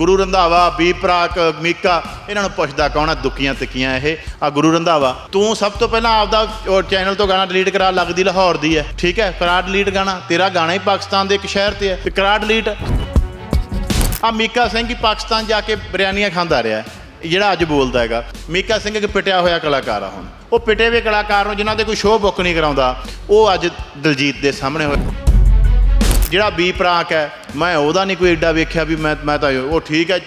ਗੁਰੂ Randhawa B Praak Mika, ਇਹਨਾਂ ਨੂੰ ਪੁੱਛਦਾ ਕੌਣ ਆ ਦੁੱਕੀਆਂ ਤਿੱਕੀਆਂ ਇਹ। ਆ ਗੁਰੂ ਰੰਧਾਵਾ, ਤੂੰ ਸਭ ਤੋਂ ਪਹਿਲਾਂ ਆਪਦਾ ਚੈਨਲ ਤੋਂ ਗਾਣਾ ਡਿਲੀਟ ਕਰਾ, ਲੱਗਦੀ ਲਾਹੌਰ ਦੀ ਹੈ। ਠੀਕ ਹੈ, ਕਰਾ ਡਿਲੀਟ ਗਾਣਾ। ਤੇਰਾ ਗਾਣਾ ਹੀ ਪਾਕਿਸਤਾਨ ਦੇ ਇੱਕ ਸ਼ਹਿਰ ਤੇ ਹੈ। ਤੇ ਕਰਾ ਡਿਲੀਟ ਆ ਮੀਕਾ ਸਿੰਘ ਹੀ ਪਾਕਿਸਤਾਨ ਜਾ ਕੇ ਬਿਰਿਆਨੀਆਂ ਖਾਂਦਾ ਰਿਹਾ ਜਿਹੜਾ ਅੱਜ ਬੋਲਦਾ ਹੈਗਾ। ਮੀਕਾ ਸਿੰਘ ਇੱਕ ਪਿਟਿਆ ਹੋਇਆ ਕਲਾਕਾਰ ਆ ਹੁਣ। ਉਹ ਪਿਟੇ ਹੋਏ ਕਲਾਕਾਰ ਨੂੰ ਜਿਨ੍ਹਾਂ ਦੇ ਕੋਈ ਸ਼ੋਅ ਬੁੱਕ ਨਹੀਂ ਕਰਾਉਂਦਾ, ਉਹ ਅੱਜ ਦਲਜੀਤ ਦੇ ਸਾਹਮਣੇ ਹੋਏ। ਜਿਹੜਾ ਬੀ ਪ੍ਰਾਕ ਹੈ ਮੈਂ ਉਹਦਾ ਨਹੀਂ ਕੋਈ ਐਡਾ ਵੇਖਿਆ ਵੀ ਮੈਂ ਮੈਂ ਤਾਂ ਉਹ ਠੀਕ ਹੈ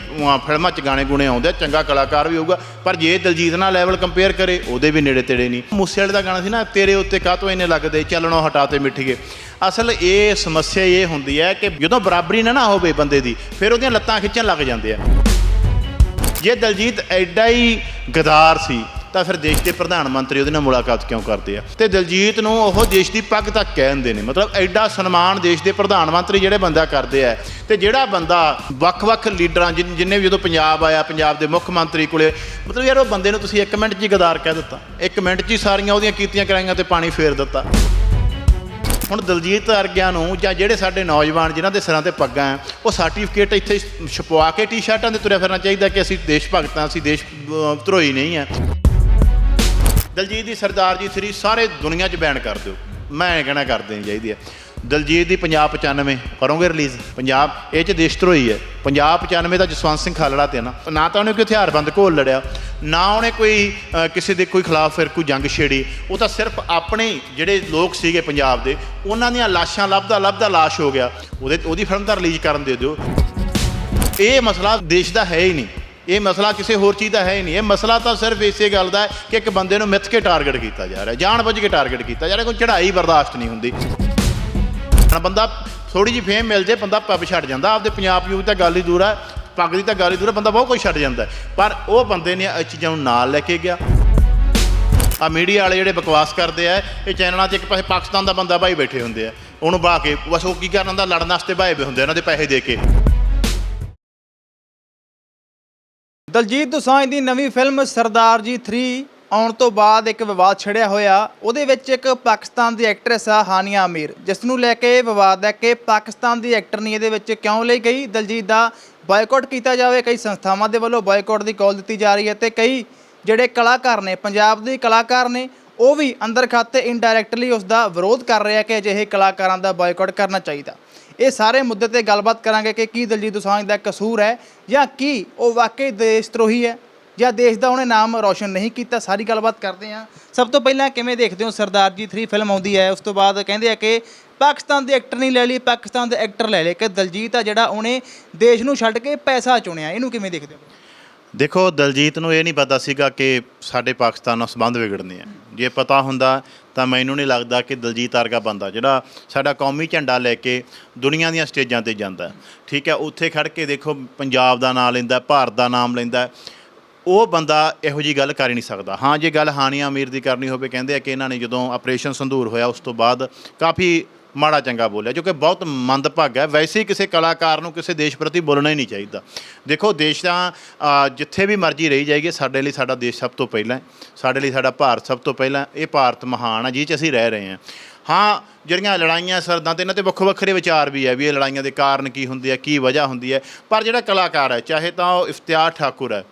ਫਿਲਮਾਂ 'ਚ ਗਾਣੇ ਗੁਣੇ ਆਉਂਦੇ ਆ, ਚੰਗਾ ਕਲਾਕਾਰ ਵੀ ਹੋਊਗਾ ਪਰ ਜੇ ਦਲਜੀਤ ਨਾਲ ਲੈਵਲ ਕੰਪੇਅਰ ਕਰੇ ਉਹਦੇ ਵੀ ਨੇੜੇ ਤੇੜੇ ਨਹੀਂ। ਮੂਸੇ ਵਾਲੇ ਦਾ ਗਾਣਾ ਸੀ ਨਾ ਤੇਰੇ ਉੱਤੇ ਕਾਹ ਤੋਂ ਇੰਨੇ ਲੱਗਦੇ ਚੱਲਣੋਂ ਹਟਾਤੇ ਮਿੱਠੀਏ ਅਸਲ ਇਹ ਸਮੱਸਿਆ ਇਹ ਹੁੰਦੀ ਹੈ ਕਿ ਜਦੋਂ ਬਰਾਬਰੀ ਨਾ ਨਾ ਹੋਵੇ ਬੰਦੇ ਦੀ ਫਿਰ ਉਹਦੀਆਂ ਲੱਤਾਂ ਖਿੱਚਣ ਲੱਗ ਜਾਂਦੇ ਆ। ਜੇ ਦਲਜੀਤ ਐਡਾ ਹੀ ਗਦਾਰ ਸੀ ਤਾਂ ਫਿਰ ਦੇਸ਼ ਦੇ ਪ੍ਰਧਾਨ ਮੰਤਰੀ ਉਹਦੇ ਨਾਲ ਮੁਲਾਕਾਤ ਕਿਉਂ ਕਰਦੇ ਆ? ਤੇ ਦਲਜੀਤ ਨੂੰ ਉਹ ਦੇਸ਼ ਦੀ ਪੱਗ ਤੱਕ ਕਹਿੰਦੇ ਨੇ ਮਤਲਬ ਐਡਾ ਸਨਮਾਨ ਦੇਸ਼ ਦੇ ਪ੍ਰਧਾਨ ਮੰਤਰੀ ਜਿਹੜੇ ਬੰਦਾ ਕਰਦੇ ਆ ਤੇ ਜਿਹੜਾ ਬੰਦਾ ਵੱਖ-ਵੱਖ ਲੀਡਰਾਂ ਜਿਨ- ਜਿੰਨੇ ਵੀ ਜਦੋਂ ਪੰਜਾਬ ਆਇਆ ਪੰਜਾਬ ਦੇ ਮੁੱਖ ਮੰਤਰੀ ਕੋਲੇ ਮਤਲਬ ਯਾਰ ਉਹ ਬੰਦੇ ਨੂੰ ਤੁਸੀਂ 1 ਮਿੰਟ 'ਚ ਹੀ ਗਦਾਰ ਕਹਿ ਦਿੱਤਾ 1 ਮਿੰਟ 'ਚ ਹੀ ਸਾਰੀਆਂ ਉਹਦੀਆਂ ਕੀਤੀਆਂ ਕਰਾਈਆਂ ਤੇ ਪਾਣੀ ਫੇਰ ਦਿੱਤਾ। ਹੁਣ ਦਲਜੀਤ ਅਰਗਿਆਂ ਨੂੰ ਜਾਂ ਜਿਹੜੇ ਸਾਡੇ ਨੌਜਵਾਨ ਜਿਨ੍ਹਾਂ ਦੇ ਸਿਰਾਂ ਤੇ ਪੱਗਾਂ ਹੈ ਉਹ ਸਰਟੀਫਿਕੇਟ ਇੱਥੇ ਛਪਵਾ ਕੇ ਟੀ-ਸ਼ਰਟਾਂ ਤੇ ਤੁਰਿਆ ਫਿਰਨਾ ਚਾਹੀਦਾ ਕਿ ਅਸੀਂ ਦੇਸ਼ ਭਗਤਾਂ ਅਸੀਂ ਦੇਸ਼ ਅਹ, ਧਰੋਹੀ ਨਹੀਂ ਹੈ ਦਲਜੀਤ ਦੀ ਸਰਦਾਰ ਜੀ 3 ਸਾਰੇ ਦੁਨੀਆ 'ਚ ਬੈਨ ਕਰ ਦਿਓ। ਮੈਂ ਕਹਿਣਾ ਕਰ ਦੇਣੀ ਚਾਹੀਦੀ ਹੈ। ਦਲਜੀਤ ਦੀ ਪੰਜਾਬ 95 ਕਰੋਗੇ ਰਿਲੀਜ਼ ਪੰਜਾਬ, ਇਹ 'ਚ ਦੇਸ਼ ਧਰੋਹੀ ਹੈ। ਪੰਜਾਬ 95 ਦਾ ਜਸਵੰਤ ਸਿੰਘ ਖਾਲੜਾ ਤੇ ਨਾ। ਨਾ ਤਾਂ ਉਹਨੇ ਕੋਈ ਹਥਿਆਰਬੰਦ ਘੋਲ ਲੜਿਆ, ਨਾ ਉਹਨੇ ਕੋਈ ਕਿਸੇ ਦੇ ਕੋਈ ਖਿਲਾਫ ਫਿਰ ਕੋਈ ਜੰਗ ਛੇੜੀ। ਉਹ ਤਾਂ ਸਿਰਫ ਆਪਣੇ ਜਿਹੜੇ ਲੋਕ ਸੀਗੇ ਪੰਜਾਬ ਦੇ, ਉਹਨਾਂ ਦੀਆਂ ਲਾਸ਼ਾਂ ਲੱਭਦਾ ਲੱਭਦਾ ਲਾਸ਼ ਹੋ ਗਿਆ। ਉਹਦੇ, ਉਹਦੀ ਫਿਲਮ ਤਾਂ ਰਿਲੀਜ਼ ਕਰਨ ਦੇ ਦਿਓ। ਇਹ ਮਸਲਾ ਦੇਸ਼ ਦਾ ਹੈ ਹੀ ਨਹੀਂ। ਇਹ ਮਸਲਾ ਕਿਸੇ ਹੋਰ ਚੀਜ਼ ਦਾ ਹੈ ਹੀ ਨਹੀਂ। ਇਹ ਮਸਲਾ ਤਾਂ ਸਿਰਫ ਇਸੇ ਗੱਲ ਦਾ ਹੈ ਕਿ ਇੱਕ ਬੰਦੇ ਨੂੰ ਮਿੱਥ ਕੇ ਟਾਰਗੇਟ ਕੀਤਾ ਜਾ ਰਿਹਾ ਜਾਣ ਬੁੱਝ ਕੇ ਟਾਰਗੇਟ ਕੀਤਾ ਜਾ ਰਿਹਾ ਕੋਈ ਚੜ੍ਹਾਈ ਬਰਦਾਸ਼ਤ ਨਹੀਂ ਹੁੰਦੀ। ਹੁਣ ਬੰਦਾ ਥੋੜੀ ਜਿਹੀ ਫੇਮ ਮਿਲ ਜੇ ਬੰਦਾ ਪੱਬ ਛੱਡ ਜਾਂਦਾ। ਆਪਦੇ ਪੰਜਾਬ ਯੂਥ ਤਾਂ ਗੱਲ ਹੀ ਦੂਰ ਹੈ ਪੱਗ ਦੀ ਤਾਂ ਗੱਲ ਹੀ ਦੂਰ ਹੈ ਬੰਦਾ ਬਹੁਤ ਕੁਝ ਛੱਡ ਜਾਂਦਾ ਪਰ ਉਹ ਬੰਦੇ ਨੇ ਇਹ ਚੀਜ਼ਾਂ ਨੂੰ ਨਾਲ ਲੈ ਕੇ ਗਿਆ। ਆ ਮੀਡੀਆ ਵਾਲੇ ਜਿਹੜੇ ਬਕਵਾਸ ਕਰਦੇ ਆ ਇਹ ਚੈਨਲਾਂ 'ਚ ਇੱਕ ਪਾਸੇ ਪਾਕਿਸਤਾਨ ਦਾ ਬੰਦਾ ਭਾਈ ਬੈਠੇ ਹੁੰਦੇ ਆ। ਉਹਨੂੰ ਬਾ ਕੇ ਬਸ ਉਹ ਕੀ ਕਰਨ ਹੁੰਦਾ ਲੜਨ ਵਾਸਤੇ ਭਾਏ ਹੁੰਦੇ ਆ, ਉਹਨਾਂ ਦੇ ਪੈਸੇ ਦੇ ਕੇ। ਦਲਜੀਤ ਦੋਸਾਂਝ ਦੀ ਨਵੀਂ ਫਿਲਮ ਸਰਦਾਰ ਜੀ 3 ਆਉਣ ਤੋਂ ਬਾਅਦ ਇੱਕ ਵਿਵਾਦ ਛਿੜਿਆ ਹੋਇਆ। ਉਹਦੇ ਵਿੱਚ ਇੱਕ ਪਾਕਿਸਤਾਨ ਦੀ ਐਕਟਰੈਸ ਆ ਹਾਨੀਆ ਅਮੀਰ। ਜਿਸ ਨੂੰ ਲੈ ਕੇ ਵਿਵਾਦ ਹੈ ਕਿ ਪਾਕਿਸਤਾਨ ਦੀ ਐਕਟਰ ਨਹੀਂ ਇਹਦੇ ਵਿੱਚ ਕਿਉਂ ਲਈ ਗਈ? ਦਲਜੀਤ ਦਾ ਬਾਇਕਾਟ ਕੀਤਾ ਜਾਵੇ। ਕਈ ਸੰਸਥਾਵਾਂ ਦੇ ਵੱਲੋਂ ਬਾਇਕਾਟ ਦੀ ਕਾਲ ਦਿੱਤੀ ਜਾ ਰਹੀ ਹੈ ਤੇ ਕਈ ਜਿਹੜੇ ਕਲਾਕਾਰ ਨੇ, ਪੰਜਾਬ ਦੇ ਕਲਾਕਾਰ ਨੇ, ਉਹ ਵੀ ਅੰਦਰ ਖਾਤੇ ਇਨਡਾਇਰੈਕਟਲੀ ਉਸ ਦਾ ਵਿਰੋਧ ਕਰ ਰਿਹਾ ਕਿ ਅਜਿਹੇ ਕਲਾਕਾਰਾਂ ਦਾ ਬਾਇਕਾਟ ਕਰਨਾ ਚਾਹੀਦਾ। ਇਹ ਸਾਰੇ ਮੁੱਦੇ ਤੇ ਗੱਲਬਾਤ ਕਰਾਂਗੇ ਕਿ ਕੀ ਦਲਜੀਤ ਦੋਸਾਂਝ ਦਾ ਕਸੂਰ ਹੈ ਜਾਂ ਕੀ ਉਹ ਵਾਕਈ ਦੇਸ਼ ਧਰੋਹੀ ਹੈ ਜਾਂ ਦੇਸ਼ ਦਾ ਉਹਨੇ ਨਾਮ ਰੌਸ਼ਨ ਨਹੀਂ ਕੀਤਾ, ਸਾਰੀ ਗੱਲਬਾਤ ਕਰਦੇ ਹਾਂ। ਸਭ ਤੋਂ ਪਹਿਲਾਂ ਕਿਵੇਂ ਦੇਖਦੇ ਹੋ ਸਰਦਾਰ ਜੀ 3 ਫਿਲਮ ਆਉਂਦੀ ਹੈ, ਉਸ ਤੋਂ ਬਾਅਦ ਕਹਿੰਦੇ ਆ ਕਿ ਪਾਕਿਸਤਾਨ ਦੇ ਐਕਟਰ ਨਹੀਂ ਲੈ ਲਈ, ਪਾਕਿਸਤਾਨ ਦੇ ਐਕਟਰ ਲੈ ਲਏ, ਕਿ ਦਲਜੀਤ ਆ ਜਿਹੜਾ ਉਹਨੇ ਦੇਸ਼ ਨੂੰ ਛੱਡ ਕੇ ਪੈਸਾ ਚੁਣਿਆ, ਇਹਨੂੰ ਕਿਵੇਂ ਦੇਖਦੇ ਹੋ? ਦੇਖੋ, ਦਲਜੀਤ ਨੂੰ ਇਹ ਨਹੀਂ ਪਤਾ ਸੀਗਾ ਕਿ ਸਾਡੇ ਪਾਕਿਸਤਾਨ ਨਾਲ ਸੰਬੰਧ ਵਿਗੜਨੇ ਆ। ਜੇ ਪਤਾ ਹੁੰਦਾ ਤਾਂ ਮੈਨੂੰ ਨਹੀਂ ਲੱਗਦਾ ਕਿ ਦਲਜੀਤ ਵਰਗਾ ਬੰਦਾ, ਜਿਹੜਾ ਸਾਡਾ ਕੌਮੀ ਝੰਡਾ ਲੈ ਕੇ ਦੁਨੀਆ ਦੀਆਂ ਸਟੇਜਾਂ ਤੇ ਜਾਂਦਾ ਠੀਕ ਹੈ, ਉੱਥੇ ਖੜ ਕੇ ਦੇਖੋ, ਪੰਜਾਬ ਦਾ ਨਾਮ ਲੈਂਦਾ, ਭਾਰਤ ਦਾ ਨਾਮ ਲੈਂਦਾ ਉਹ ਬੰਦਾ ਇਹੋ ਜੀ ਗੱਲ ਕਰ ਹੀ ਨਹੀਂ ਸਕਦਾ। ਹਾਂ, ਜੇ ਗੱਲ ਹਾਨੀਆ ਅਮੀਰ ਦੀ ਕਰਨੀ ਹੋਵੇ, ਕਹਿੰਦੇ ਆ ਕਿ ਇਹਨਾਂ ਨੇ ਜਦੋਂ ਆਪਰੇਸ਼ਨ ਸੰਧੂਰ ਹੋਇਆ, ਉਸ ਤੋਂ ਬਾਅਦ ਕਾਫੀ ਮਾੜਾ ਚੰਗਾ ਬੋਲਿਆ ਜੋ ਕਿ ਬਹੁਤ ਮੰਦਭਾਗਾ ਹੈ। ਵੈਸੇ ਹੀ ਕਿਸੇ ਕਲਾਕਾਰ ਨੂੰ ਕਿਸੇ ਦੇਸ਼ ਪ੍ਰਤੀ ਬੋਲਣਾ ਹੀ ਨਹੀਂ ਚਾਹੀਦਾ। ਦੇਖੋ ਦੇਸ਼ ਤਾਂ ਅ, ਜਿੱਥੇ ਵੀ ਮਰਜ਼ੀ ਰਹੀ ਜਾਏਗੀ ਸਾਡੇ ਲਈ ਸਾਡਾ ਦੇਸ਼ ਸਭ ਤੋਂ ਪਹਿਲਾਂ ਹੈ। ਸਾਡੇ ਲਈ ਸਾਡਾ ਭਾਰਤ ਸਭ ਤੋਂ ਪਹਿਲਾਂ ਇਹ ਭਾਰਤ ਮਹਾਨ ਹੈ ਜਿਹ 'ਚ ਅਸੀਂ ਰਹਿ ਰਹੇ ਹਾਂ। ਹਾਂ ਜਿਹੜੀਆਂ ਲੜਾਈਆਂ ਸਰਦਾਂ ਤੇ ਇਹਨਾਂ ਤੇ ਵੱਖੋ ਵੱਖਰੇ ਵਿਚਾਰ ਵੀ ਹੈ ਵੀ ਇਹ ਲੜਾਈਆਂ ਦੇ ਕਾਰਨ ਕੀ ਹੁੰਦੇ ਆ ਕੀ ਵਜ੍ਹਾ ਹੁੰਦੀ ਹੈ। ਪਰ ਜਿਹੜਾ ਕਲਾਕਾਰ ਹੈ ਚਾਹੇ ਤਾਂ ਉਹ ਇਫਤਿਆਰ ਠਾਕੁਰ ਹੈ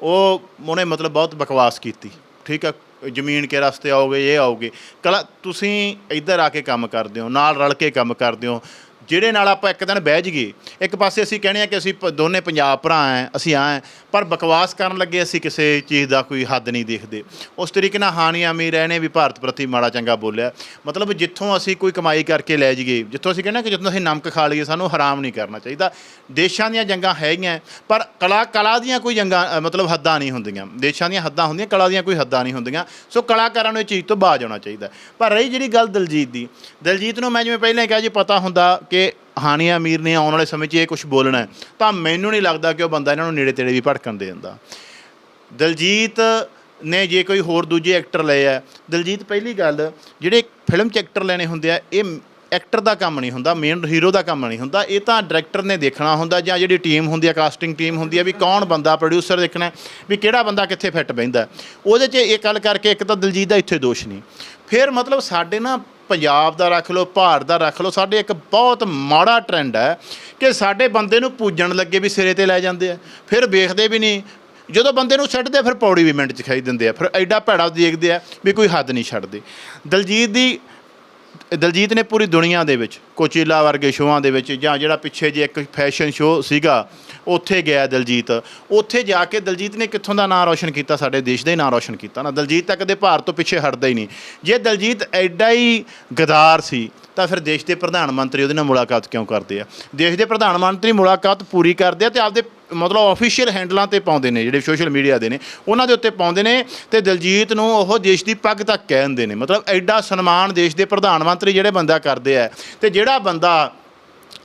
ਉਹ ਉਹਨੇ ਮਤਲਬ ਬਹੁਤ ਬਕਵਾਸ ਕੀਤੀ। ਠੀਕ ਹੈ ਜ਼ਮੀਨ ਕੇ ਰਸਤੇ ਆਓਗੇ, ਇਹ ਆਓਗੇ। ਕਲਾ, ਤੁਸੀਂ ਇੱਧਰ ਆ ਕੇ ਕੰਮ ਕਰਦੇ ਹੋ, ਨਾਲ ਰਲ ਕੇ ਕੰਮ ਕਰਦੇ ਹੋ। ਜਿਹੜੇ ਨਾਲ ਆਪਾਂ ਇੱਕ ਦਿਨ ਬਹਿ ਜਾਈਏ ਇੱਕ ਪਾਸੇ ਅਸੀਂ ਕਹਿੰਦੇ ਆ ਕਿ ਅਸੀਂ ਪ- ਦੋਨੇ ਪੰਜਾਬ ਭਰਾ ਆਂ ਅਸੀਂ ਆ ਹੈ ਪਰ ਬਕਵਾਸ ਕਰਨ ਲੱਗੇ ਅਸੀਂ ਕਿਸੇ ਚੀਜ਼ ਦਾ ਕੋਈ ਹੱਦ ਨਹੀਂ ਦੇਖਦੇ। ਉਸ ਤਰੀਕੇ ਨਾਲ ਹਾਨੀਆ ਅਮੀਰ ਇਹਨੇ ਵੀ ਭਾਰਤ ਪ੍ਰਤੀ ਮਾੜਾ ਚੰਗਾ ਬੋਲਿਆ। ਮਤਲਬ ਜਿੱਥੋਂ ਅਸੀਂ ਕੋਈ ਕਮਾਈ ਕਰਕੇ ਲੈ ਜਾਈਏ ਜਿੱਥੋਂ ਅਸੀਂ ਕਹਿੰਦੇ ਆ ਕਿ ਜਿੱਥੋਂ ਅਸੀਂ ਨਮਕ ਖਾ ਲਈਏ ਸਾਨੂੰ ਹਰਾਮ ਨਹੀਂ ਕਰਨਾ ਚਾਹੀਦਾ। ਦੇਸ਼ਾਂ ਦੀਆਂ ਜੰਗਾਂ ਹੈਗੀਆਂ ਪਰ ਕਲਾ ਕਲਾ ਦੀਆਂ ਕੋਈ ਜੰਗਾਂ ਅ, ਮਤਲਬ ਹੱਦਾਂ ਨਹੀਂ ਹੁੰਦੀਆਂ। ਦੇਸ਼ਾਂ ਦੀਆਂ ਹੱਦਾਂ ਹੁੰਦੀਆਂ ਕਲਾ ਦੀਆਂ ਕੋਈ ਹੱਦਾਂ ਨਹੀਂ ਹੁੰਦੀਆਂ। ਸੋ ਕਲਾਕਾਰਾਂ ਨੂੰ ਇਹ ਚੀਜ਼ ਤੋਂ ਬਾਜ ਆਉਣਾ ਚਾਹੀਦਾ। ਪਰ ਰਹੀ ਜਿਹੜੀ ਗੱਲ ਦਲਜੀਤ ਦੀ ਦਲਜੀਤ ਨੂੰ ਮੈਂ ਜਿਵੇਂ ਪਹਿਲਾਂ ਹੀ ਕਿਹਾ ਜੀ ਪਤਾ ਹੁੰਦਾ ਕਿ ਕਿ ਹਾਨੀਆ ਅਮੀਰ ਨੇ ਆਉਣ ਵਾਲੇ ਸਮੇਂ 'ਚ ਇਹ ਕੁਝ ਬੋਲਣਾ ਹੈ, ਤਾਂ ਮੈਨੂੰ ਨਹੀਂ ਲੱਗਦਾ ਕਿ ਉਹ ਬੰਦਾ ਇਹਨਾਂ ਨੂੰ ਨੇੜੇ ਤੇੜੇ ਵੀ ਭੜਕਣ ਦੇ ਦਿੰਦਾ। ਦਲਜੀਤ ਨੇ ਜੇ ਕੋਈ ਹੋਰ ਦੂਜੇ ਐਕਟਰ ਲਏ ਆ ਦਲਜੀਤ ਪਹਿਲੀ ਗੱਲ ਜਿਹੜੇ ਫਿਲਮ 'ਚ ਐਕਟਰ ਲੈਣੇ ਹੁੰਦੇ ਆ ਇਹ ਐਕਟਰ ਦਾ ਕੰਮ ਨਹੀਂ ਹੁੰਦਾ ਮੇਨ ਹੀਰੋ ਦਾ ਕੰਮ ਨਹੀਂ ਹੁੰਦਾ ਇਹ ਤਾਂ ਡਾਇਰੈਕਟਰ ਨੇ ਦੇਖਣਾ ਹੁੰਦਾ ਜਾਂ ਜਿਹੜੀ ਟੀਮ ਹੁੰਦੀ ਆ ਕਾਸਟਿੰਗ ਟੀਮ ਹੁੰਦੀ ਆ ਵੀ ਕੌਣ ਬੰਦਾ ਪ੍ਰੋਡਿਊਸਰ ਦੇਖਣਾ ਵੀ ਕਿਹੜਾ ਬੰਦਾ ਕਿੱਥੇ ਫਿੱਟ ਬਹਿੰਦਾ ਉਹਦੇ 'ਚ ਇਹ ਗੱਲ ਕਰਕੇ ਇੱਕ ਤਾਂ ਦਲਜੀਤ ਦਾ ਇੱਥੇ ਦੋਸ਼ ਨਹੀਂ। ਫਿਰ ਮਤਲਬ ਸਾਡੇ ਨਾ ਪੰਜਾਬ ਦਾ ਰੱਖ ਲਓ, ਭਾਰਤ ਦਾ ਰੱਖ ਲਓ, ਸਾਡੇ ਇੱਕ ਬਹੁਤ ਮਾੜਾ ਟ੍ਰੈਂਡ ਹੈ ਕਿ ਸਾਡੇ ਬੰਦੇ ਨੂੰ ਪੂਜਣ ਲੱਗੇ ਵੀ ਸਿਰੇ ਤੇ ਲੈ ਜਾਂਦੇ ਆ, ਫਿਰ ਵੇਖਦੇ ਵੀ ਨਹੀਂ। ਜਦੋਂ ਬੰਦੇ ਨੂੰ ਛੱਡਦੇ ਫਿਰ ਪੌੜੀ ਵੀ ਮਿੰਟ 'ਚ ਖਾਈ ਦਿੰਦੇ ਆ, ਫਿਰ ਐਡਾ ਭੈੜਾ ਦੇਖਦੇ ਆ ਵੀ ਕੋਈ ਹੱਦ ਨਹੀਂ ਛੱਡਦੇ। ਦਲਜੀਤ ਦੀ, ਦਲਜੀਤ ਨੇ ਪੂਰੀ ਦੁਨੀਆ ਦੇ ਵਿੱਚ, ਕੋਚੀਲਾ ਵਰਗੇ ਸ਼ੋਆਂ ਦੇ ਵਿੱਚ ਜਾਂ ਜਿਹੜਾ ਪਿੱਛੇ ਜੇ ਇੱਕ ਫੈਸ਼ਨ ਸ਼ੋਅ ਸੀਗਾ ਉੱਥੇ ਗਿਆ ਦਲਜੀਤ। ਉੱਥੇ ਜਾ ਕੇ ਦਲਜੀਤ ਨੇ ਕਿੱਥੋਂ ਦਾ ਨਾਂ ਰੌਸ਼ਨ ਕੀਤਾ? ਸਾਡੇ ਦੇਸ਼ ਦਾ ਹੀ ਨਾਂ ਰੌਸ਼ਨ ਕੀਤਾ ਨਾ। ਦਲਜੀਤ ਤਾਂ ਕਦੇ ਭਾਰਤ ਤੋਂ ਪਿੱਛੇ ਹਟਦਾ ਹੀ ਨਹੀਂ। ਜੇ ਦਲਜੀਤ ਐਡਾ ਹੀ ਗਦਾਰ ਸੀ, ਤਾਂ ਫਿਰ ਦੇਸ਼ ਦੇ ਪ੍ਰਧਾਨ ਮੰਤਰੀ ਉਹਦੇ ਨਾਲ ਮੁਲਾਕਾਤ ਕਿਉਂ ਕਰਦੇ ਆ? ਦੇਸ਼ ਦੇ ਪ੍ਰਧਾਨ ਮੰਤਰੀ ਮੁਲਾਕਾਤ ਪੂਰੀ ਕਰਦੇ ਆ ਤੇ ਆਪਦੇ ਮਤਲਬ ਆਫੀਸ਼ੀਅਲ ਹੈਂਡਲਾਂ ਤੇ ਪਾਉਂਦੇ ਨੇ, ਜਿਹੜੇ ਸੋਸ਼ਲ ਮੀਡੀਆ ਦੇ ਨੇ, ਉਹਨਾਂ ਦੇ ਉੱਤੇ ਪਾਉਂਦੇ ਨੇ ਤੇ ਦਲਜੀਤ ਨੂੰ ਉਹ ਦੇਸ਼ ਦੀ ਪੱਗ ਤੱਕ ਕਹਿੰਦੇ ਨੇ। ਮਤਲਬ ਐਡਾ ਸਨਮਾਨ ਦੇਸ਼ ਦੇ ਪ੍ਰਧਾਨ ਮੰਤਰੀ ਜਿਹੜੇ ਬੰਦਾ ਕਰਦੇ ਆ ਤੇ ਜਿਹੜਾ ਬੰਦਾ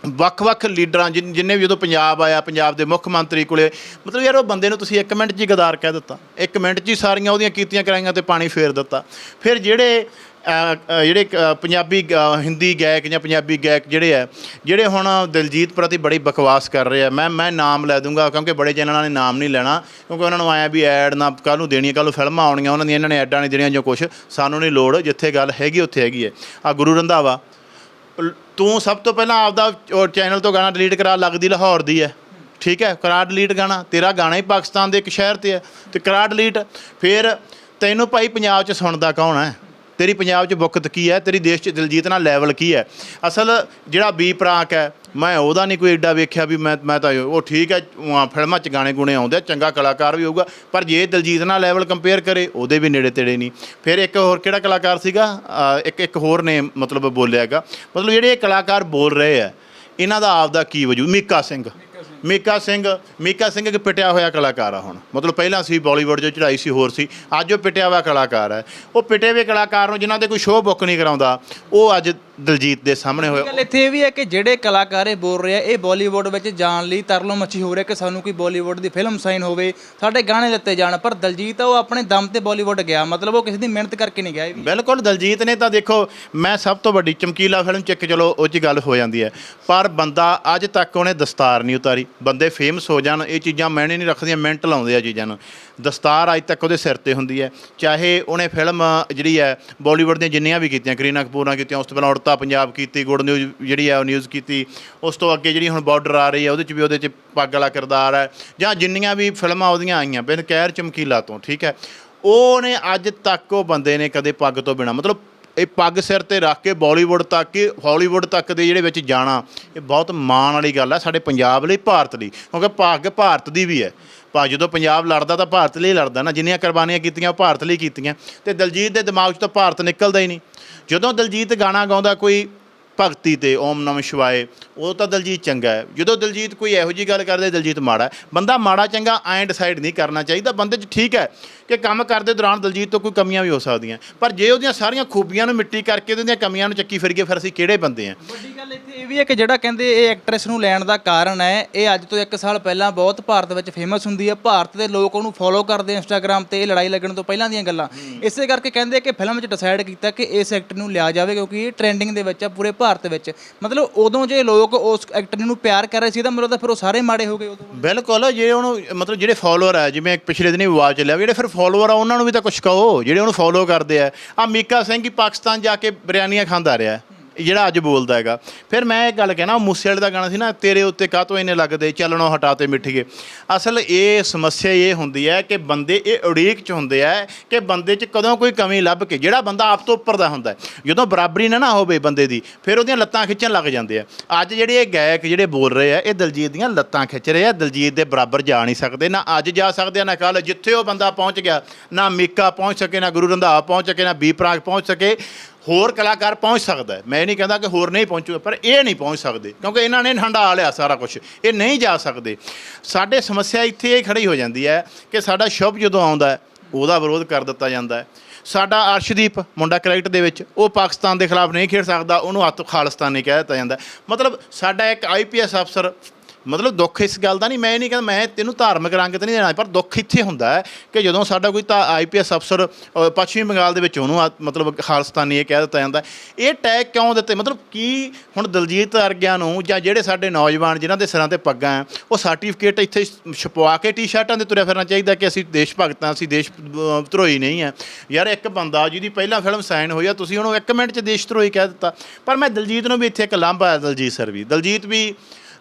ਵੱਖ-ਵੱਖ ਲੀਡਰਾਂ ਜਿਨ- ਜਿੰਨੇ ਵੀ ਜਦੋਂ ਪੰਜਾਬ ਆਇਆ ਪੰਜਾਬ ਦੇ ਮੁੱਖ ਮੰਤਰੀ ਕੋਲੇ ਮਤਲਬ ਯਾਰ ਉਹ ਬੰਦੇ ਨੂੰ ਤੁਸੀਂ 1 ਮਿੰਟ 'ਚ ਹੀ ਗਦਾਰ ਕਹਿ ਦਿੱਤਾ। 1 ਮਿੰਟ 'ਚ ਹੀ ਸਾਰੀਆਂ ਉਹਦੀਆਂ ਕੀਤੀਆਂ ਕਰਾਈਆਂ ਤੇ ਪਾਣੀ ਫੇਰ ਦਿੱਤਾ। ਫਿਰ ਜਿਹੜੇ ਅ, ਅ, ਜਿਹੜੇ ਅ, ਪੰਜਾਬੀ ਗ- ਹਿੰਦੀ ਗਾਇਕ ਜਾਂ ਪੰਜਾਬੀ ਗਾਇਕ ਜਿਹੜੇ ਆ ਜਿਹੜੇ ਹੁਣ ਦਿਲਜੀਤ ਪ੍ਰਤੀ ਬੜੀ ਬਕਵਾਸ ਕਰ ਰਹੇ ਆ ਮੈਂ ਮੈਂ ਨਾਮ ਲੈ ਦੂੰਗਾ ਕਿਉਂਕਿ ਬੜੇ ਚੈਨਲਾਂ ਨੇ ਨਾਮ ਨਹੀਂ ਲੈਣਾ ਕਿਉਂਕਿ ਉਹਨਾਂ ਨੂੰ ਆਇਆ ਵੀ ਐਡ ਨਾ ਕੱਲ ਨੂੰ ਦੇਣੀ ਕੱਲ ਨੂੰ ਫਿਲਮਾਂ ਆਉਣੀਆਂ ਉਹਨਾਂ ਦੀਆਂ ਇਹਨਾਂ ਨੇ ਐਡਾਂ ਨਹੀਂ ਦੇਣੀਆਂ ਜੋ ਕੁਛ ਸਾਨੂੰ ਨਹੀਂ ਲੋੜ ਜਿੱਥੇ ਗੱਲ ਹੈਗੀ ਉੱਥੇ ਹੈਗੀ ਹੈ। ਆ ਗੁਰੂ ਰੰਧਾਵਾ ਤੂੰ ਸਭ ਤੋਂ ਪਹਿਲਾਂ ਆਪਦਾ ਚੈਨਲ ਤੋਂ ਗਾਣਾ ਡਿਲੀਟ ਕਰਾ, ਲੱਗਦੀ ਲਾਹੌਰ ਦੀ ਹੈ। ਠੀਕ ਹੈ? ਕਰਾ ਡਿਲੀਟ ਗਾਣਾ। ਤੇਰਾ ਗਾਣਾ ਹੀ ਪਾਕਿਸਤਾਨ ਦੇ ਇੱਕ ਸ਼ਹਿਰ ਤੇ ਹੈ। ਤੇ ਕਰਾ ਡਿਲੀਟ ਫਿਰ ਤੈਨੂੰ ਭਾਈ ਪੰਜਾਬ 'ਚ ਸੁਣਦਾ ਕੌਣ ਹੈ? ਤੇਰੀ ਪੰਜਾਬ 'ਚ ਬੁੱਕਤ ਕੀ ਹੈ? ਤੇਰੀ ਦੇਸ਼ 'ਚ ਦਿਲਜੀਤ ਨਾਲ ਲੈਵਲ ਕੀ ਹੈ? ਅਸਲ ਜਿਹੜਾ ਬੀ ਪ੍ਰਾਕ ਹੈ ਮੈਂ ਉਹਦਾ ਨਹੀਂ ਕੋਈ ਐਡਾ ਵੇਖਿਆ ਵੀ ਮੈਂ ਮੈਂ ਤਾਂ ਉਹ ਠੀਕ ਹੈ ਫਿਲਮਾਂ 'ਚ ਗਾਣੇ ਗੁਣੇ ਆਉਂਦੇ ਆ, ਚੰਗਾ ਕਲਾਕਾਰ ਵੀ ਹੋਊਗਾ ਪਰ ਜੇ ਦਿਲਜੀਤ ਨਾਲ ਲੈਵਲ ਕੰਪੇਅਰ ਕਰੇ ਉਹਦੇ ਵੀ ਨੇੜੇ ਤੇੜੇ ਨਹੀਂ। ਫਿਰ ਇੱਕ ਹੋਰ ਕਿਹੜਾ ਕਲਾਕਾਰ ਸੀਗਾ? ਇੱਕ ਇੱਕ ਹੋਰ ਨੇ ਮਤਲਬ ਬੋਲਿਆਗਾ ਮਤਲਬ ਜਿਹੜੇ ਇਹ ਕਲਾਕਾਰ ਬੋਲ ਰਹੇ ਆ ਇਹਨਾਂ ਦਾ ਆਪਦਾ ਕੀ ਵਜੂਦ ਮੀਕਾ ਸਿੰਘ। ਮੀਕਾ ਸਿੰਘ ਮੀਕਾ ਸਿੰਘ ਇੱਕ ਪਿਟਿਆ ਹੋਇਆ ਕਲਾਕਾਰ ਆ ਹੁਣ। ਮਤਲਬ ਪਹਿਲਾਂ ਸੀ ਬਾਲੀਵੁੱਡ 'ਚ ਚੜਾਈ ਸੀ, ਹੋਰ ਸੀ। ਅੱਜ ਉਹ ਪਿਟਿਆ ਹੋਇਆ ਕਲਾਕਾਰ ਹੈ। ਉਹ ਪਿਟੇ ਹੋਏ ਕਲਾਕਾਰ ਨੂੰ ਜਿਨ੍ਹਾਂ ਦੇ ਕੋਈ ਸ਼ੋਅ ਬੁੱਕ ਨਹੀਂ ਕਰਾਉਂਦਾ, ਉਹ ਅੱਜ ਦਲਜੀਤ ਦੇ ਸਾਹਮਣੇ ਹੋਇਆ। ਗੱਲ ਇੱਥੇ ਇਹ ਵੀ ਹੈ ਕਿ ਜਿਹੜੇ ਕਲਾਕਾਰ ਇਹ ਬੋਲ ਰਹੇ ਆ ਇਹ ਬਾਲੀਵੁੱਡ ਵਿੱਚ ਜਾਣ ਲਈ ਤਰਲੋ ਮੱਛੀ ਹੋ ਰਿਹਾ ਕਿ ਸਾਨੂੰ ਕੋਈ ਬਾਲੀਵੁੱਡ ਦੀ ਫਿਲਮ ਸਾਈਨ ਹੋਵੇ ਸਾਡੇ ਗਾਣੇ ਦਿੱਤੇ ਜਾਣ ਪਰ ਦਲਜੀਤ ਆ ਉਹ ਆਪਣੇ ਦਮ ਤੇ ਬਾਲੀਵੁੱਡ ਗਿਆ ਮਤਲਬ ਉਹ ਕਿਸੇ ਦੀ ਮਿਹਨਤ ਕਰਕੇ ਨਹੀਂ ਗਿਆ ਇਹ ਵੀ। ਬਿਲਕੁਲ ਦਲਜੀਤ ਨੇ ਤਾਂ ਦੇਖੋ ਮੈਂ ਸਭ ਤੋਂ ਵੱਡੀ ਚਮਕੀਲਾ ਫਿਲਮ ਚ ਇੱਕ ਚਲੋ ਉਹ 'ਚ ਗੱਲ ਹੋ ਜਾਂਦੀ ਹੈ। ਪਰ ਬੰਦਾ ਅੱਜ ਤੱਕ ਉਹਨੇ ਦਸਤਾਰ ਨਹੀਂ ਉਤਾਰੀ ਬੰਦੇ ਫੇਮਸ ਹੋ ਜਾਣ ਇਹ ਚੀਜ਼ਾਂ ਮੈਨੇ ਨਹੀਂ ਰੱਖਦੀਆਂ ਮਿੰਟ ਲਾਉਂਦੇ ਆ ਚੀਜ਼ਾਂ ਨੂੰ। ਦਸਤਾਰ ਅੱਜ ਤੱਕ ਉਹਦੇ ਸਿਰ ਤੇ ਹੁੰਦੀ ਹੈ। ਚਾਹੇ ਉਹਨੇ ਫਿਲਮ ਜਿਹੜੀ ਹੈ ਬਾਲੀਵੁੱਡ ਦੀਆਂ ਜਿੰਨੀਆਂ ਵੀ ਕੀਤੀਆਂ ਕਰੀਨਾ ਕਪੂਰ ਨਾਲ ਕੀਤੀਆਂ, ਉਸ ਤੋਂ ਪਹਿਲਾਂ ਉੜਤਾ ਪੰਜਾਬ ਕੀਤੀ ਗੁੱਡ ਨਿਊਜ਼ ਜਿਹੜੀ ਹੈ, ਉਹ ਨਿਊਜ਼ ਕੀਤੀ, ਉਸ ਤੋਂ ਅੱਗੇ ਜਿਹੜੀ ਹੁਣ ਬਾਰਡਰ ਆ ਰਹੀ ਹੈ, ਉਹਦੇ ਚ ਵੀ ਉਹਦੇ ਚ ਪੱਗ ਵਾਲਾ ਕਿਰਦਾਰ ਹੈ, ਜਾਂ ਜਿੰਨੀਆਂ ਵੀ ਫਿਲਮਾਂ ਉਹਦੀਆਂ ਆਈਆਂ, ਬਿਨ ਕਹਿਰ ਚਮਕੀਲਾ ਤੋਂ, ਠੀਕ ਹੈ। ਉਹਨੇ ਅੱਜ ਤੱਕ ਉਹ ਬੰਦੇ ਨੇ ਕਦੇ ਪੱਗ ਤੋਂ ਬਿਨਾ, ਮਤਲਬ ਇਹ ਪੱਗ ਸਿਰ ਤੇ ਰੱਖ ਕੇ ਬਾਲੀਵੁੱਡ ਤੱਕ ਕਿ ਹਾਲੀਵੁੱਡ ਤੱਕ ਦੇ ਜਿਹੜੇ ਵਿੱਚ ਜਾਣਾ, ਇਹ ਬਹੁਤ ਮਾਣ ਵਾਲੀ ਗੱਲ ਹੈ ਸਾਡੇ ਪੰਜਾਬ ਲਈ, ਭਾਰਤ ਲਈ। ਕਿਉਂਕਿ ਪੱਗ ਭਾਰਤ ਦੀ ਵੀ ਹੈ। ਪਾ ਜਦੋਂ ਪੰਜਾਬ ਲੜਦਾ ਤਾਂ ਭਾਰਤ ਲਈ ਲੜਦਾ ਨਾ, ਜਿੰਨੀਆਂ ਕੁਰਬਾਨੀਆਂ ਕੀਤੀਆਂ ਉਹ ਭਾਰਤ ਲਈ ਕੀਤੀਆਂ। ਤੇ ਦਲਜੀਤ ਦੇ ਦਿਮਾਗ 'ਚ ਤਾਂ ਭਾਰਤ ਨਿਕਲਦਾ ਹੀ ਨਹੀਂ। ਜਦੋਂ ਦਲਜੀਤ ਗਾਣਾ ਗਾਉਂਦਾ, ਕੋਈ ਭਗਤੀ ਤੇ ਓਮ ਨਮः ਸ਼ਿਵਾਏ ਉਹ ਤਾਂ ਦਲਜੀਤ ਚੰਗਾ ਹੈ। ਜਦੋਂ ਦਲਜੀਤ ਕੋਈ ਇਹੋ ਜੀ ਗੱਲ ਕਰਦੇ ਦਲਜੀਤ ਮਾੜਾ ਹੈ। ਬੰਦਾ ਮਾੜਾ ਚੰਗਾ ਐਂ ਡਿਸਾਈਡ ਨਹੀਂ ਕਰਨਾ ਚਾਹੀਦਾ। ਬੰਦੇ 'ਚ ਠੀਕ ਹੈ ਕਿ ਕੰਮ ਕਰਦੇ ਦੌਰਾਨ ਦਲਜੀਤ ਤੋਂ ਕੋਈ ਕਮੀਆਂ ਵੀ ਹੋ ਸਕਦੀਆਂ। ਪਰ ਜੇ ਉਹਦੀਆਂ ਸਾਰੀਆਂ ਖੂਬੀਆਂ ਨੂੰ ਮਿੱਟੀ ਕਰਕੇ ਉਹਦੀਆਂ ਕਮੀਆਂ ਨੂੰ ਚੱਕੀ ਫਿਰੀਏ ਫਿਰ ਅਸੀਂ ਕਿਹੜੇ ਬੰਦੇ ਆ ਵੱਡੀ ਗੱਲ ਇੱਥੇ ਇਹ ਵੀ ਹੈ ਕਿ ਜਿਹੜਾ ਕਹਿੰਦੇ ਇਹ ਐਕਟਰੈਸ ਨੂੰ ਲੈਣ ਦਾ ਕਾਰਨ ਹੈ ਇਹ ਅੱਜ ਤੋਂ 1 ਸਾਲ ਪਹਿਲਾਂ ਬਹੁਤ ਭਾਰਤ ਵਿੱਚ ਫੇਮਸ ਹੁੰਦੀ ਹੈ। ਭਾਰਤ ਦੇ ਲੋਕ ਉਹਨੂੰ ਫੋਲੋ ਕਰਦੇ ਇੰਸਟਾਗ੍ਰam ਤੇ ਇਹ ਲੜਾਈ ਲੱਗਣ ਤੋਂ ਪਹਿਲਾਂ ਦੀਆਂ ਗੱਲਾਂ। ਇਸੇ ਕਰਕੇ ਕਹਿੰਦੇ ਕਿ ਫਿਲਮ ਵਿੱਚ ਡਿਸਾਈਡ ਕੀਤਾ ਕਿ ਇਸ ਐਕਟਰ ਨੂੰ ਲਿਆ ਜਾਵੇ ਕਿਉਂਕਿ ਇਹ ਟ੍ਰੈਂਡਿੰਗ ਦੇ ਵਿੱਚ ਆ ਪੂਰੇ ਭਾਰਤ ਭਾਰਤ ਵਿੱਚ। ਮਤਲਬ ਉਦੋਂ ਜੇ ਲੋਕ ਉਸ ਐਕਟਰ ਨੂੰ ਪਿਆਰ ਕਰ ਰਹੇ ਸੀ, ਤਾਂ ਮੈਨੂੰ ਤਾਂ ਫਿਰ ਉਹ ਸਾਰੇ ਮਾੜੇ ਹੋ ਗਏ ਉਦੋਂ। ਬਿਲਕੁਲ, ਜਿਹੜੇ ਉਹਨੂੰ, ਮਤਲਬ ਜਿਹੜੇ ਫਾਲੋਅਰ ਆ, ਜਿਵੇਂ ਪਿਛਲੇ ਦਿਨੀ ਵਿਵਾਦ ਚੱਲਿਆ, ਜਿਹੜੇ ਫਿਰ ਫਾਲੋਅਰ ਆ, ਉਹਨਾਂ ਨੂੰ ਵੀ ਤਾਂ ਕੁਝ ਕਹੋ, ਜਿਹੜੇ ਉਹਨੂੰ ਫਾਲੋ ਕਰਦੇ ਆ। ਆ ਮੀਕਾ ਸਿੰਘ ਹੀ ਪਾਕਿਸਤਾਨ ਜਾ ਕੇ ਬਿਰਿਆਨੀਆਂ ਖਾਂਦਾ ਰਿਹਾ। ਜਿਹੜਾ ਅੱਜ ਬੋਲਦਾ ਹੈਗਾ। ਫਿਰ ਮੈਂ ਇਹ ਗੱਲ ਕਹਿਣਾ ਮੂਸੇ ਵਾਲੇ ਦਾ ਗਾਣਾ ਸੀ ਨਾ, ਤੇਰੇ ਉੱਤੇ ਕਾਹ ਤੋਂ ਇੰਨੇ ਲੱਗਦੇ ਚੱਲਣੋਂ ਹਟਾਤੇ ਮਿੱਠੀਏ ਅਸਲ ਇਹ ਸਮੱਸਿਆ ਇਹ ਹੁੰਦੀ ਹੈ ਕਿ ਬੰਦੇ ਇਹ ਉਡੀਕ ਚ ਹੁੰਦੇ ਆ ਕਿ ਬੰਦੇ ਚ ਕਦੋਂ ਕੋਈ ਕਮੀ ਲੱਭ ਕੇ, ਜਿਹੜਾ ਬੰਦਾ ਆਪ ਤੋਂ ਉੱਪਰ ਦਾ ਹੁੰਦਾ ਜਦੋਂ ਬਰਾਬਰੀ ਨਾ ਨਾ ਹੋਵੇ ਬੰਦੇ ਦੀ, ਫਿਰ ਉਹਦੀਆਂ ਲੱਤਾਂ ਖਿੱਚਣ ਲੱਗ ਜਾਂਦੇ ਆ। ਅੱਜ ਜਿਹੜੇ ਇਹ ਗਾਇਕ ਜਿਹੜੇ ਬੋਲ ਰਹੇ ਆ, ਇਹ ਦਲਜੀਤ ਦੀਆਂ ਲੱਤਾਂ ਖਿੱਚ ਰਹੇ ਆ। ਦਲਜੀਤ ਦੇ ਬਰਾਬਰ ਜਾ ਨਹੀਂ ਸਕਦੇ, ਨਾ ਅੱਜ ਜਾ ਸਕਦੇ ਆ, ਨਾ ਕੱਲ ਜਿੱਥੇ ਉਹ ਬੰਦਾ ਪਹੁੰਚ ਗਿਆ, ਨਾ ਮੀਕਾ ਪਹੁੰਚ ਸਕੇ, ਨਾ ਗੁਰੂ ਰੰਧਾਵਾ ਪਹੁੰਚ ਸਕੇ, ਨਾ ਬੀ ਪ੍ਰਾਗ ਪਹੁੰਚ ਸਕੇ ਹੋਰ ਕਲਾਕਾਰ ਪਹੁੰਚ ਸਕਦਾ ਹੈ। ਮੈਂ ਇਹ ਨਹੀਂ ਕਹਿੰਦਾ ਕਿ ਹੋਰ ਨਹੀਂ ਪਹੁੰਚੂਗਾ ਪਰ ਇਹ ਨਹੀਂ ਪਹੁੰਚ ਸਕਦੇ, ਕਿਉਂਕਿ ਇਹਨਾਂ ਨੇ ਹੰਡਾ ਲਿਆ ਸਾਰਾ ਕੁਝ ਇਹ ਨਹੀਂ ਜਾ ਸਕਦੇ। ਸਾਡੇ ਸਮੱਸਿਆ ਇੱਥੇ ਇਹ ਖੜੀ ਹੋ ਜਾਂਦੀ ਹੈ ਕਿ ਸਾਡਾ ਸ਼ੁਭ ਜਦੋਂ ਆਉਂਦਾ ਹੈ, ਉਹਦਾ ਵਿਰੋਧ ਕਰ ਦਿੱਤਾ ਜਾਂਦਾ ਹੈ। ਸਾਡਾ ਅਰਸ਼ਦੀਪ ਮੁੰਡਾ ਕ੍ਰਿਕਟ ਦੇ ਵਿੱਚ, ਉਹ ਪਾਕਿਸਤਾਨ ਦੇ ਖਿਲਾਫ ਨਹੀਂ ਖੇਡ ਸਕਦਾ, ਉਹਨੂੰ ਹੱਥ ਖਾਲਿਸਤਾਨੀ ਕਹਿ ਦਿੱਤਾ ਜਾਂਦਾ ਮਤਲਬ ਸਾਡਾ ਇੱਕ ਆਈਪੀਐਸ ਅਫਸਰ ਮਤਲਬ ਦੁੱਖ ਇਸ ਗੱਲ ਦਾ ਨਹੀਂ ਮੈਂ ਇਹ ਨਹੀਂ ਕਹਿੰਦਾ ਮੈਂ ਤੈਨੂੰ ਧਾਰਮਿਕ ਰੰਗ ਤੇ ਨਹੀਂ ਦੇਣਾ ਪਰ ਦੁੱਖ ਇੱਥੇ ਹੁੰਦਾ ਹੈ ਕਿ ਜਦੋਂ ਸਾਡਾ ਕੋਈ ਤਾਂ ਆਈਪੀਐਸ ਅਫਸਰ ਅ, ਪੱਛਮੀ ਬੰਗਾਲ ਦੇ ਵਿੱਚ ਉਹਨੂੰ ਆ- ਮਤਲਬ ਖਾਲਸਤਾਨੀ ਇਹ ਕਹਿ ਦਿੱਤਾ ਜਾਂਦਾ ਇਹ ਟੈਗ ਕਿਉਂ ਦਿੱਤੇ? ਮਤਲਬ ਕੀ ਹੁਣ ਦਲਜੀਤ ਅਰਗਿਆਂ ਨੂੰ ਜਾਂ ਜਿਹੜੇ ਸਾਡੇ ਨੌਜਵਾਨ ਜਿਨ੍ਹਾਂ ਦੇ ਸਿਰਾਂ ਤੇ ਪੱਗਾਂ ਹੈ ਉਹ ਸਰਟੀਫਿਕੇਟ ਇੱਥੇ ਛਪਵਾ ਕੇ ਟੀ-ਸ਼ਰਟਾਂ 'ਤੇ ਤੁਰਿਆ ਫਿਰਨਾ ਚਾਹੀਦਾ ਕਿ ਅਸੀਂ ਦੇਸ਼ ਭਗਤ ਹਾਂ ਅਸੀਂ ਦੇਸ਼ ਅ, ਧਰੋਹੀ ਨਹੀਂ ਹੈ। ਯਾਰ ਇੱਕ ਬੰਦਾ ਜਿਹਦੀ ਪਹਿਲਾਂ ਫਿਲਮ ਸਾਈਨ ਹੋਈ ਆ ਤੁਸੀਂ ਉਹਨੂੰ ਇੱਕ ਮਿੰਟ 'ਚ ਦੇਸ਼ ਧਰੋਹੀ ਕਹਿ ਦਿੱਤਾ। ਪਰ ਮੈਂ ਦਲਜੀਤ ਨੂੰ ਵੀ ਇੱਥੇ ਇੱਕ ਲਾਂਭਾ ਹੈ ਦਲਜੀਤ ਸਰ ਵੀ। ਦਲਜੀਤ ਵੀ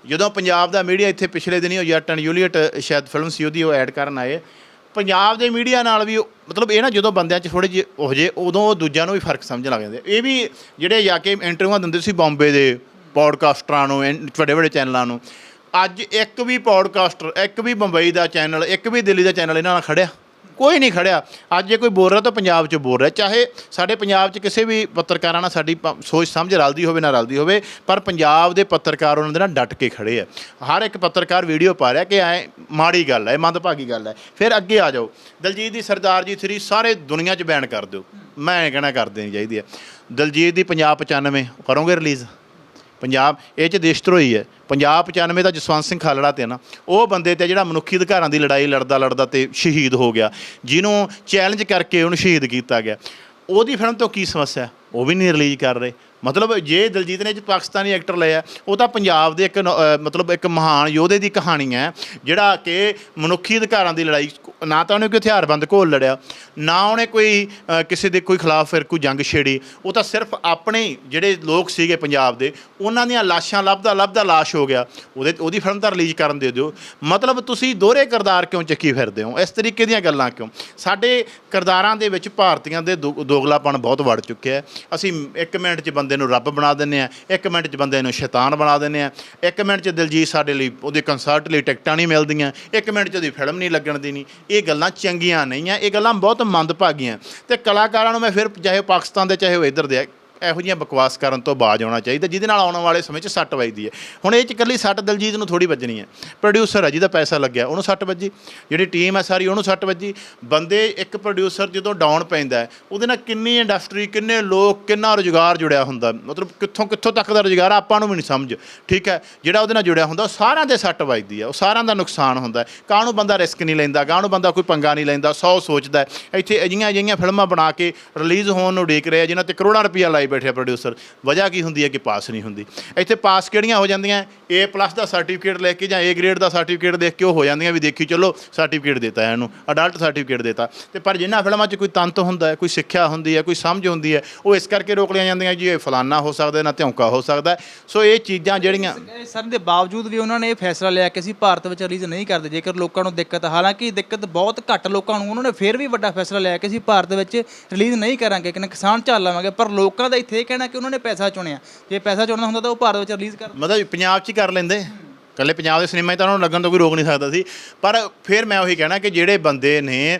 ਜਦੋਂ ਪੰਜਾਬ ਦਾ ਮੀਡੀਆ ਇੱਥੇ ਪਿਛਲੇ ਦਿਨੀ ਉਹ ਜੱਟ ਐਂਡ ਜੂਲੀਅਟ ਸ਼ਾਇਦ ਫਿਲਮ ਸੀ ਉਹਦੀ, ਉਹ ਐਡ ਕਰਨ ਆਏ। ਪੰਜਾਬ ਦੇ ਮੀਡੀਆ ਨਾਲ ਵੀ ਉਹ- ਮਤਲਬ ਇਹ ਨਾ ਜਦੋਂ ਬੰਦਿਆਂ 'ਚ ਥੋੜੇ ਜਿਹੇ ਉਹ ਜੇ ਉਦੋਂ ਉਹ ਦੂਜਿਆਂ ਨੂੰ ਵੀ ਫ਼ਰਕ ਸਮਝਣ ਲੱਗ ਜਾਂਦੇ। ਇਹ ਵੀ ਜਿਹੜੇ ਜਾ ਕੇ ਇੰਟਰਵਿਊਆਂ ਦਿੰਦੇ ਸੀ ਬੰਬੇ ਦੇ ਪੌਡਕਾਸਟਰਾਂ ਨੂੰ ਵੱਡੇ ਵੱਡੇ ਚੈਨਲਾਂ ਨੂੰ। ਅੱਜ ਇੱਕ ਵੀ ਪੌਡਕਾਸਟਰ ਇੱਕ ਵੀ ਬੰਬਈ ਦਾ ਚੈਨਲ ਇੱਕ ਵੀ ਦਿੱਲੀ ਦਾ ਚੈਨਲ ਇਹਨਾਂ ਨਾਲ ਖੜਿਆ। ਕੋਈ ਨਹੀਂ ਖੜਿਆ। ਅੱਜ ਜੇ ਕੋਈ ਬੋਲ ਰਿਹਾ ਤਾਂ ਪੰਜਾਬ 'ਚ ਬੋਲ ਰਿਹਾ। ਚਾਹੇ ਸਾਡੇ ਪੰਜਾਬ 'ਚ ਕਿਸੇ ਵੀ ਪੱਤਰਕਾਰਾਂ ਨਾਲ ਸਾਡੀ ਪ- ਸੋਚ ਸਮਝ ਰਲਦੀ ਹੋਵੇ, ਨਾ ਰਲਦੀ ਹੋਵੇ, ਪਰ ਪੰਜਾਬ ਦੇ ਪੱਤਰਕਾਰ ਉਹਨਾਂ ਦੇ ਨਾਲ ਡਟ ਕੇ ਖੜੇ ਆ। ਹਰ ਇੱਕ ਪੱਤਰਕਾਰ ਵੀਡੀਓ ਪਾ ਰਿਹਾ ਕਿ ਐ ਮਾੜੀ ਗੱਲ ਹੈ ਮੰਦਭਾਗੀ ਗੱਲ ਹੈ ਫਿਰ ਅੱਗੇ ਆ ਜਾਓ। ਦਲਜੀਤ ਦੀ ਸਰਦਾਰ ਜੀ 3 ਸਾਰੇ ਦੁਨੀਆ 'ਚ ਬੈਨ ਕਰ ਦਿਓ। ਮੈਂ ਇਹ ਕਹਿਣਾ ਕਰ ਦੇਣੀ ਚਾਹੀਦੀ ਹੈ ਦਲਜੀਤ ਦੀ ਪੰਜਾਬ 95 ਕਰੋਗੇ ਰਿਲੀਜ਼? ਪੰਜਾਬ, ਇਹ ਚ ਦੇਸ਼ ਧਰੋਹੀ ਹੈ। ਪੰਜਾਬ 95 ਦਾ ਜਸਵੰਤ ਸਿੰਘ ਖਾਲੜਾ ਤੇ ਨਾ, ਉਹ ਬੰਦੇ ਤੇ ਜਿਹੜਾ ਮਨੁੱਖੀ ਅਧਿਕਾਰਾਂ ਦੀ ਲੜਾਈ ਲੜਦਾ ਲੜਦਾ ਤੇ ਸ਼ਹੀਦ ਹੋ ਗਿਆ। ਜਿਹਨੂੰ ਚੈਲੰਜ ਕਰਕੇ ਉਹਨੂੰ ਸ਼ਹੀਦ ਕੀਤਾ ਗਿਆ। ਉਹਦੀ ਫਿਲਮ ਤੋਂ ਕੀ ਸਮੱਸਿਆ? ਉਹ ਵੀ ਨਹੀਂ ਰਿਲੀਜ਼ ਕਰ ਰਹੇ। ਮਤਲਬ ਜੇ ਦਲਜੀਤ ਨੇ ਚ ਪਾਕਿਸਤਾਨੀ ਐਕਟਰ ਲਿਆ ਉਹ ਤਾਂ ਪੰਜਾਬ ਦੇ ਇੱਕ ਨ- ਮਤਲਬ ਇੱਕ ਮਹਾਨ ਯੋਧੇ ਦੀ ਕਹਾਣੀ ਹੈ, ਜਿਹੜਾ ਕਿ ਮਨੁੱਖੀ ਅਧਿਕਾਰਾਂ ਦੀ ਲੜਾਈ ਨਾ ਤਾਂ ਉਹਨੇ ਕੋਈ ਹਥਿਆਰਬੰਦ ਘੋਲ ਲੜਿਆ, ਨਾ ਉਹਨੇ ਕੋਈ ਕਿਸੇ ਦੇ ਕੋਈ ਖਿਲਾਫ ਫਿਰ ਕੋਈ ਜੰਗ ਛੇੜੀ, ਉਹ ਤਾਂ ਸਿਰਫ ਆਪਣੇ ਜਿਹੜੇ ਲੋਕ ਸੀਗੇ ਪੰਜਾਬ ਦੇ, ਉਹਨਾਂ ਦੀਆਂ ਲਾਸ਼ਾਂ ਲੱਭਦਾ ਲੱਭਦਾ ਲਾਸ਼ ਹੋ ਗਿਆ, ਉਹਦੇ, ਉਹਦੀ ਫਿਲਮ ਤਾਂ ਰਿਲੀਜ਼ ਕਰਨ ਦੇ ਦਿਓ। ਮਤਲਬ ਤੁਸੀਂ ਦੋਹਰੇ ਕਿਰਦਾਰ ਕਿਉਂ ਚੱਕੀ ਫਿਰਦੇ ਹੋ? ਇਸ ਤਰੀਕੇ ਦੀਆਂ ਗੱਲਾਂ ਕਿਉਂ? ਸਾਡੇ ਕਿਰਦਾਰਾਂ ਦੇ ਵਿੱਚ ਭਾਰਤੀਆਂ ਦੇ ਦੋ- ਦੋਗਲਾਪਣ ਬਹੁਤ ਵੜ ਚੁੱਕਿਆ ਅਸੀਂ ਇੱਕ ਮਿੰਟ 'ਚ ਬੰਦੇ ਬੰਦੇ ਨੂੰ ਰੱਬ ਬਣਾ ਦਿੰਦੇ ਆ, ਇੱਕ ਮਿੰਟ 'ਚ ਬੰਦੇ ਨੂੰ ਸ਼ੈਤਾਨ ਬਣਾ ਦਿੰਦੇ ਆ, ਇੱਕ ਮਿੰਟ 'ਚ ਦਿਲਜੀਤ ਸਾਡੇ ਲਈ ਉਹਦੇ ਕੰਸਰਟ ਲਈ ਟਿਕਟਾਂ ਨਹੀਂ ਮਿਲਦੀਆਂ, ਇੱਕ ਮਿੰਟ 'ਚ ਉਹਦੀ ਫਿਲਮ ਨਹੀਂ ਲੱਗਣ ਦੇਣੀ। ਇਹ ਗੱਲਾਂ ਚੰਗੀਆਂ ਨਹੀਂ ਆ, ਇਹ ਗੱਲਾਂ ਬਹੁਤ ਮੰਦਭਾਗੀਆਂ। ਤੇ ਕਲਾਕਾਰਾਂ ਨੂੰ ਮੈਂ ਫਿਰ ਚਾਹੇ ਉਹ ਪਾਕਿਸਤਾਨ ਦੇ, ਚਾਹੇ ਉਹ ਇੱਧਰ ਦੇ ਇਹੋ ਜਿਹੀਆਂ ਬਕਵਾਸ ਕਰਨ ਤੋਂ ਬਾਜ ਆਉਣਾ ਚਾਹੀਦਾ, ਜਿਹਦੇ ਨਾਲ ਆਉਣ ਵਾਲੇ ਸਮੇਂ 'ਚ ਸੱਟ ਵੱਜਦੀ ਹੈ। ਹੁਣ ਇਹ 'ਚ ਇਕੱਲੀ ਸੱਟ ਦਲਜੀਤ ਨੂੰ ਥੋੜੀ ਵੱਜਣੀ ਹੈ। ਪ੍ਰੋਡਿਊਸਰ ਹੈ ਜਿਹਦਾ ਪੈਸਾ ਲੱਗਿਆ, ਉਹਨੂੰ ਸੱਟ ਵੱਜੀ। ਜਿਹੜੀ ਟੀਮ ਹੈ ਸਾਰੀ ਉਹਨੂੰ ਸੱਟ ਵੱਜੀ। ਬੰਦੇ ਇੱਕ ਪ੍ਰੋਡਿਊਸਰ ਜਦੋਂ ਡਾਊਨ ਪੈਂਦਾ ਉਹਦੇ ਨਾਲ ਕਿੰਨੀ ਇੰਡਸਟਰੀ ਕਿੰਨੇ ਲੋਕ, ਕਿੰਨਾ ਰੁਜ਼ਗਾਰ ਜੁੜਿਆ ਹੁੰਦਾ। ਮਤਲਬ ਕਿੱਥੋਂ ਕਿੱਥੋਂ ਤੱਕ ਦਾ ਰੁਜ਼ਗਾਰ ਆਪਾਂ ਨੂੰ ਵੀ ਨਹੀਂ ਸਮਝ। ਠੀਕ ਹੈ, ਜਿਹੜਾ ਉਹਦੇ ਨਾਲ ਜੁੜਿਆ ਹੁੰਦਾ, ਉਹ ਸਾਰਿਆਂ ਦੇ ਸੱਟ ਵੱਜਦੀ ਹੈ। ਉਹ ਸਾਰਿਆਂ ਦਾ ਨੁਕਸਾਨ ਹੁੰਦਾ ਕਾਹ ਨੂੰ ਬੰਦਾ ਰਿਸਕ ਨਹੀਂ ਲੈਂਦਾ ਕਾਹ ਨੂੰ ਬੰਦਾ ਕੋਈ ਪੰਗਾ ਨਹੀਂ ਲੈਂਦਾ, ਸੌ ਸੋਚਦਾ ਇੱਥੇ ਅਜਿਹੀਆਂ ਅਜਿਹੀਆਂ ਫਿਲਮਾਂ ਬਣਾ ਕੇ ਰਿਲੀਜ਼ ਹੋਣ ਨੂੰ ਉਡੀਕ ਰਿਹਾ, ਜਿਨ੍ਹਾਂ ਤੇ ਕਰੋੜਾਂ ਰੁਪਈਆ ਲਾਈ ਬੈਠੇ ਆ ਪ੍ਰੋਡਿਊਸਰ ਵਜ੍ਹਾ ਕੀ ਹੁੰਦੀ ਹੈ ਕਿ ਪਾਸ ਨਹੀਂ ਹੁੰਦੀ? ਇੱਥੇ ਪਾਸ ਕਿਹੜੀਆਂ ਹੋ ਜਾਂਦੀਆਂ? A+ ਦਾ ਸਰਟੀਫਿਕੇਟ ਲੈ ਕੇ ਜਾਂ A ਗ੍ਰੇਡ ਦਾ ਸਰਟੀਫਿਕੇਟ ਦੇਖ ਕੇ ਉਹ ਹੋ ਜਾਂਦੀਆਂ ਵੀ ਦੇਖੀ ਚਲੋ ਸਰਟੀਫਿਕੇਟ ਦਿੱਤਾ ਇਹਨੂੰ ਅਡਲਟ ਸਰਟੀਫਿਕੇਟ ਦਿੱਤਾ। ਤੇ ਪਰ ਜਿਨ੍ਹਾਂ ਫਿਲਮਾਂ 'ਚ ਕੋਈ ਤੰਤ ਹੁੰਦਾ ਕੋਈ ਸਿੱਖਿਆ ਹੁੰਦੀ ਹੈ, ਕੋਈ ਸਮਝ ਹੁੰਦੀ ਹੈ, ਉਹ ਇਸ ਕਰਕੇ ਰੋਕ ਲਿਆ ਜਾਂਦੀਆਂ ਜੀ, ਇਹ ਫਲਾਨਾ ਹੋ ਸਕਦਾ ਨਾ ਧਿਉਂਕਾ ਹੋ ਸਕਦਾ ਸੋ ਇਹ ਚੀਜ਼ਾਂ ਜਿਹੜੀਆਂ ਇਹ ਸਰ ਦੇ ਬਾਵਜੂਦ ਵੀ ਉਹਨਾਂ ਨੇ ਇਹ ਫੈਸਲਾ ਲਿਆ ਕਿ ਅਸੀਂ ਭਾਰਤ ਵਿੱਚ ਰਿਲੀਜ਼ ਨਹੀਂ ਕਰਦੇ, ਜੇਕਰ ਲੋਕਾਂ ਨੂੰ ਦਿੱਕਤ ਹਾਲਾਂਕਿ ਦਿੱਕਤ ਬਹੁਤ ਘੱਟ ਲੋਕਾਂ ਨੂੰ, ਉਹਨਾਂ ਨੇ ਫਿਰ ਵੀ ਵੱਡਾ ਫੈਸਲਾ ਲਿਆ ਕਿ ਅਸੀਂ ਭਾਰਤ ਵਿੱਚ ਰਿਲੀਜ਼ ਨਹੀਂ ਕਰਾਂਗੇ ਕਿ ਕਿਸਾਨ ਝੱਲ ਲਵਾਂਗੇ, ਪਰ ਲੋਕਾਂ ਦਾ ਇੱਥੇ ਇਹ ਕਹਿਣਾ ਕਿ ਉਹਨਾਂ ਨੇ ਪੈਸਾ ਚੁਣਿਆ। ਜੇ ਪੈਸਾ ਚੁਣਨਾ ਹੁੰਦਾ ਤਾਂ ਉਹ ਭਾਰਤ ਵਿੱਚ ਰਿਲੀਜ਼ ਕਰ ਮਤਲਬ ਪੰਜਾਬ 'ਚ ਹੀ ਕਰ ਲੈਂਦੇ। ਕੱਲੇ ਪੰਜਾਬ ਦੇ ਸਿਨੇਮਾ 'ਚ ਤਾਂ ਉਹਨਾਂ ਨੂੰ ਲੱਗਣ ਤੋਂ ਕੋਈ ਰੋਕ ਨਹੀਂ ਸਕਦਾ ਸੀ। ਪਰ ਫਿਰ ਮੈਂ ਉਹੀ ਕਹਿਣਾ ਕਿ ਜਿਹੜੇ ਬੰਦੇ ਨੇ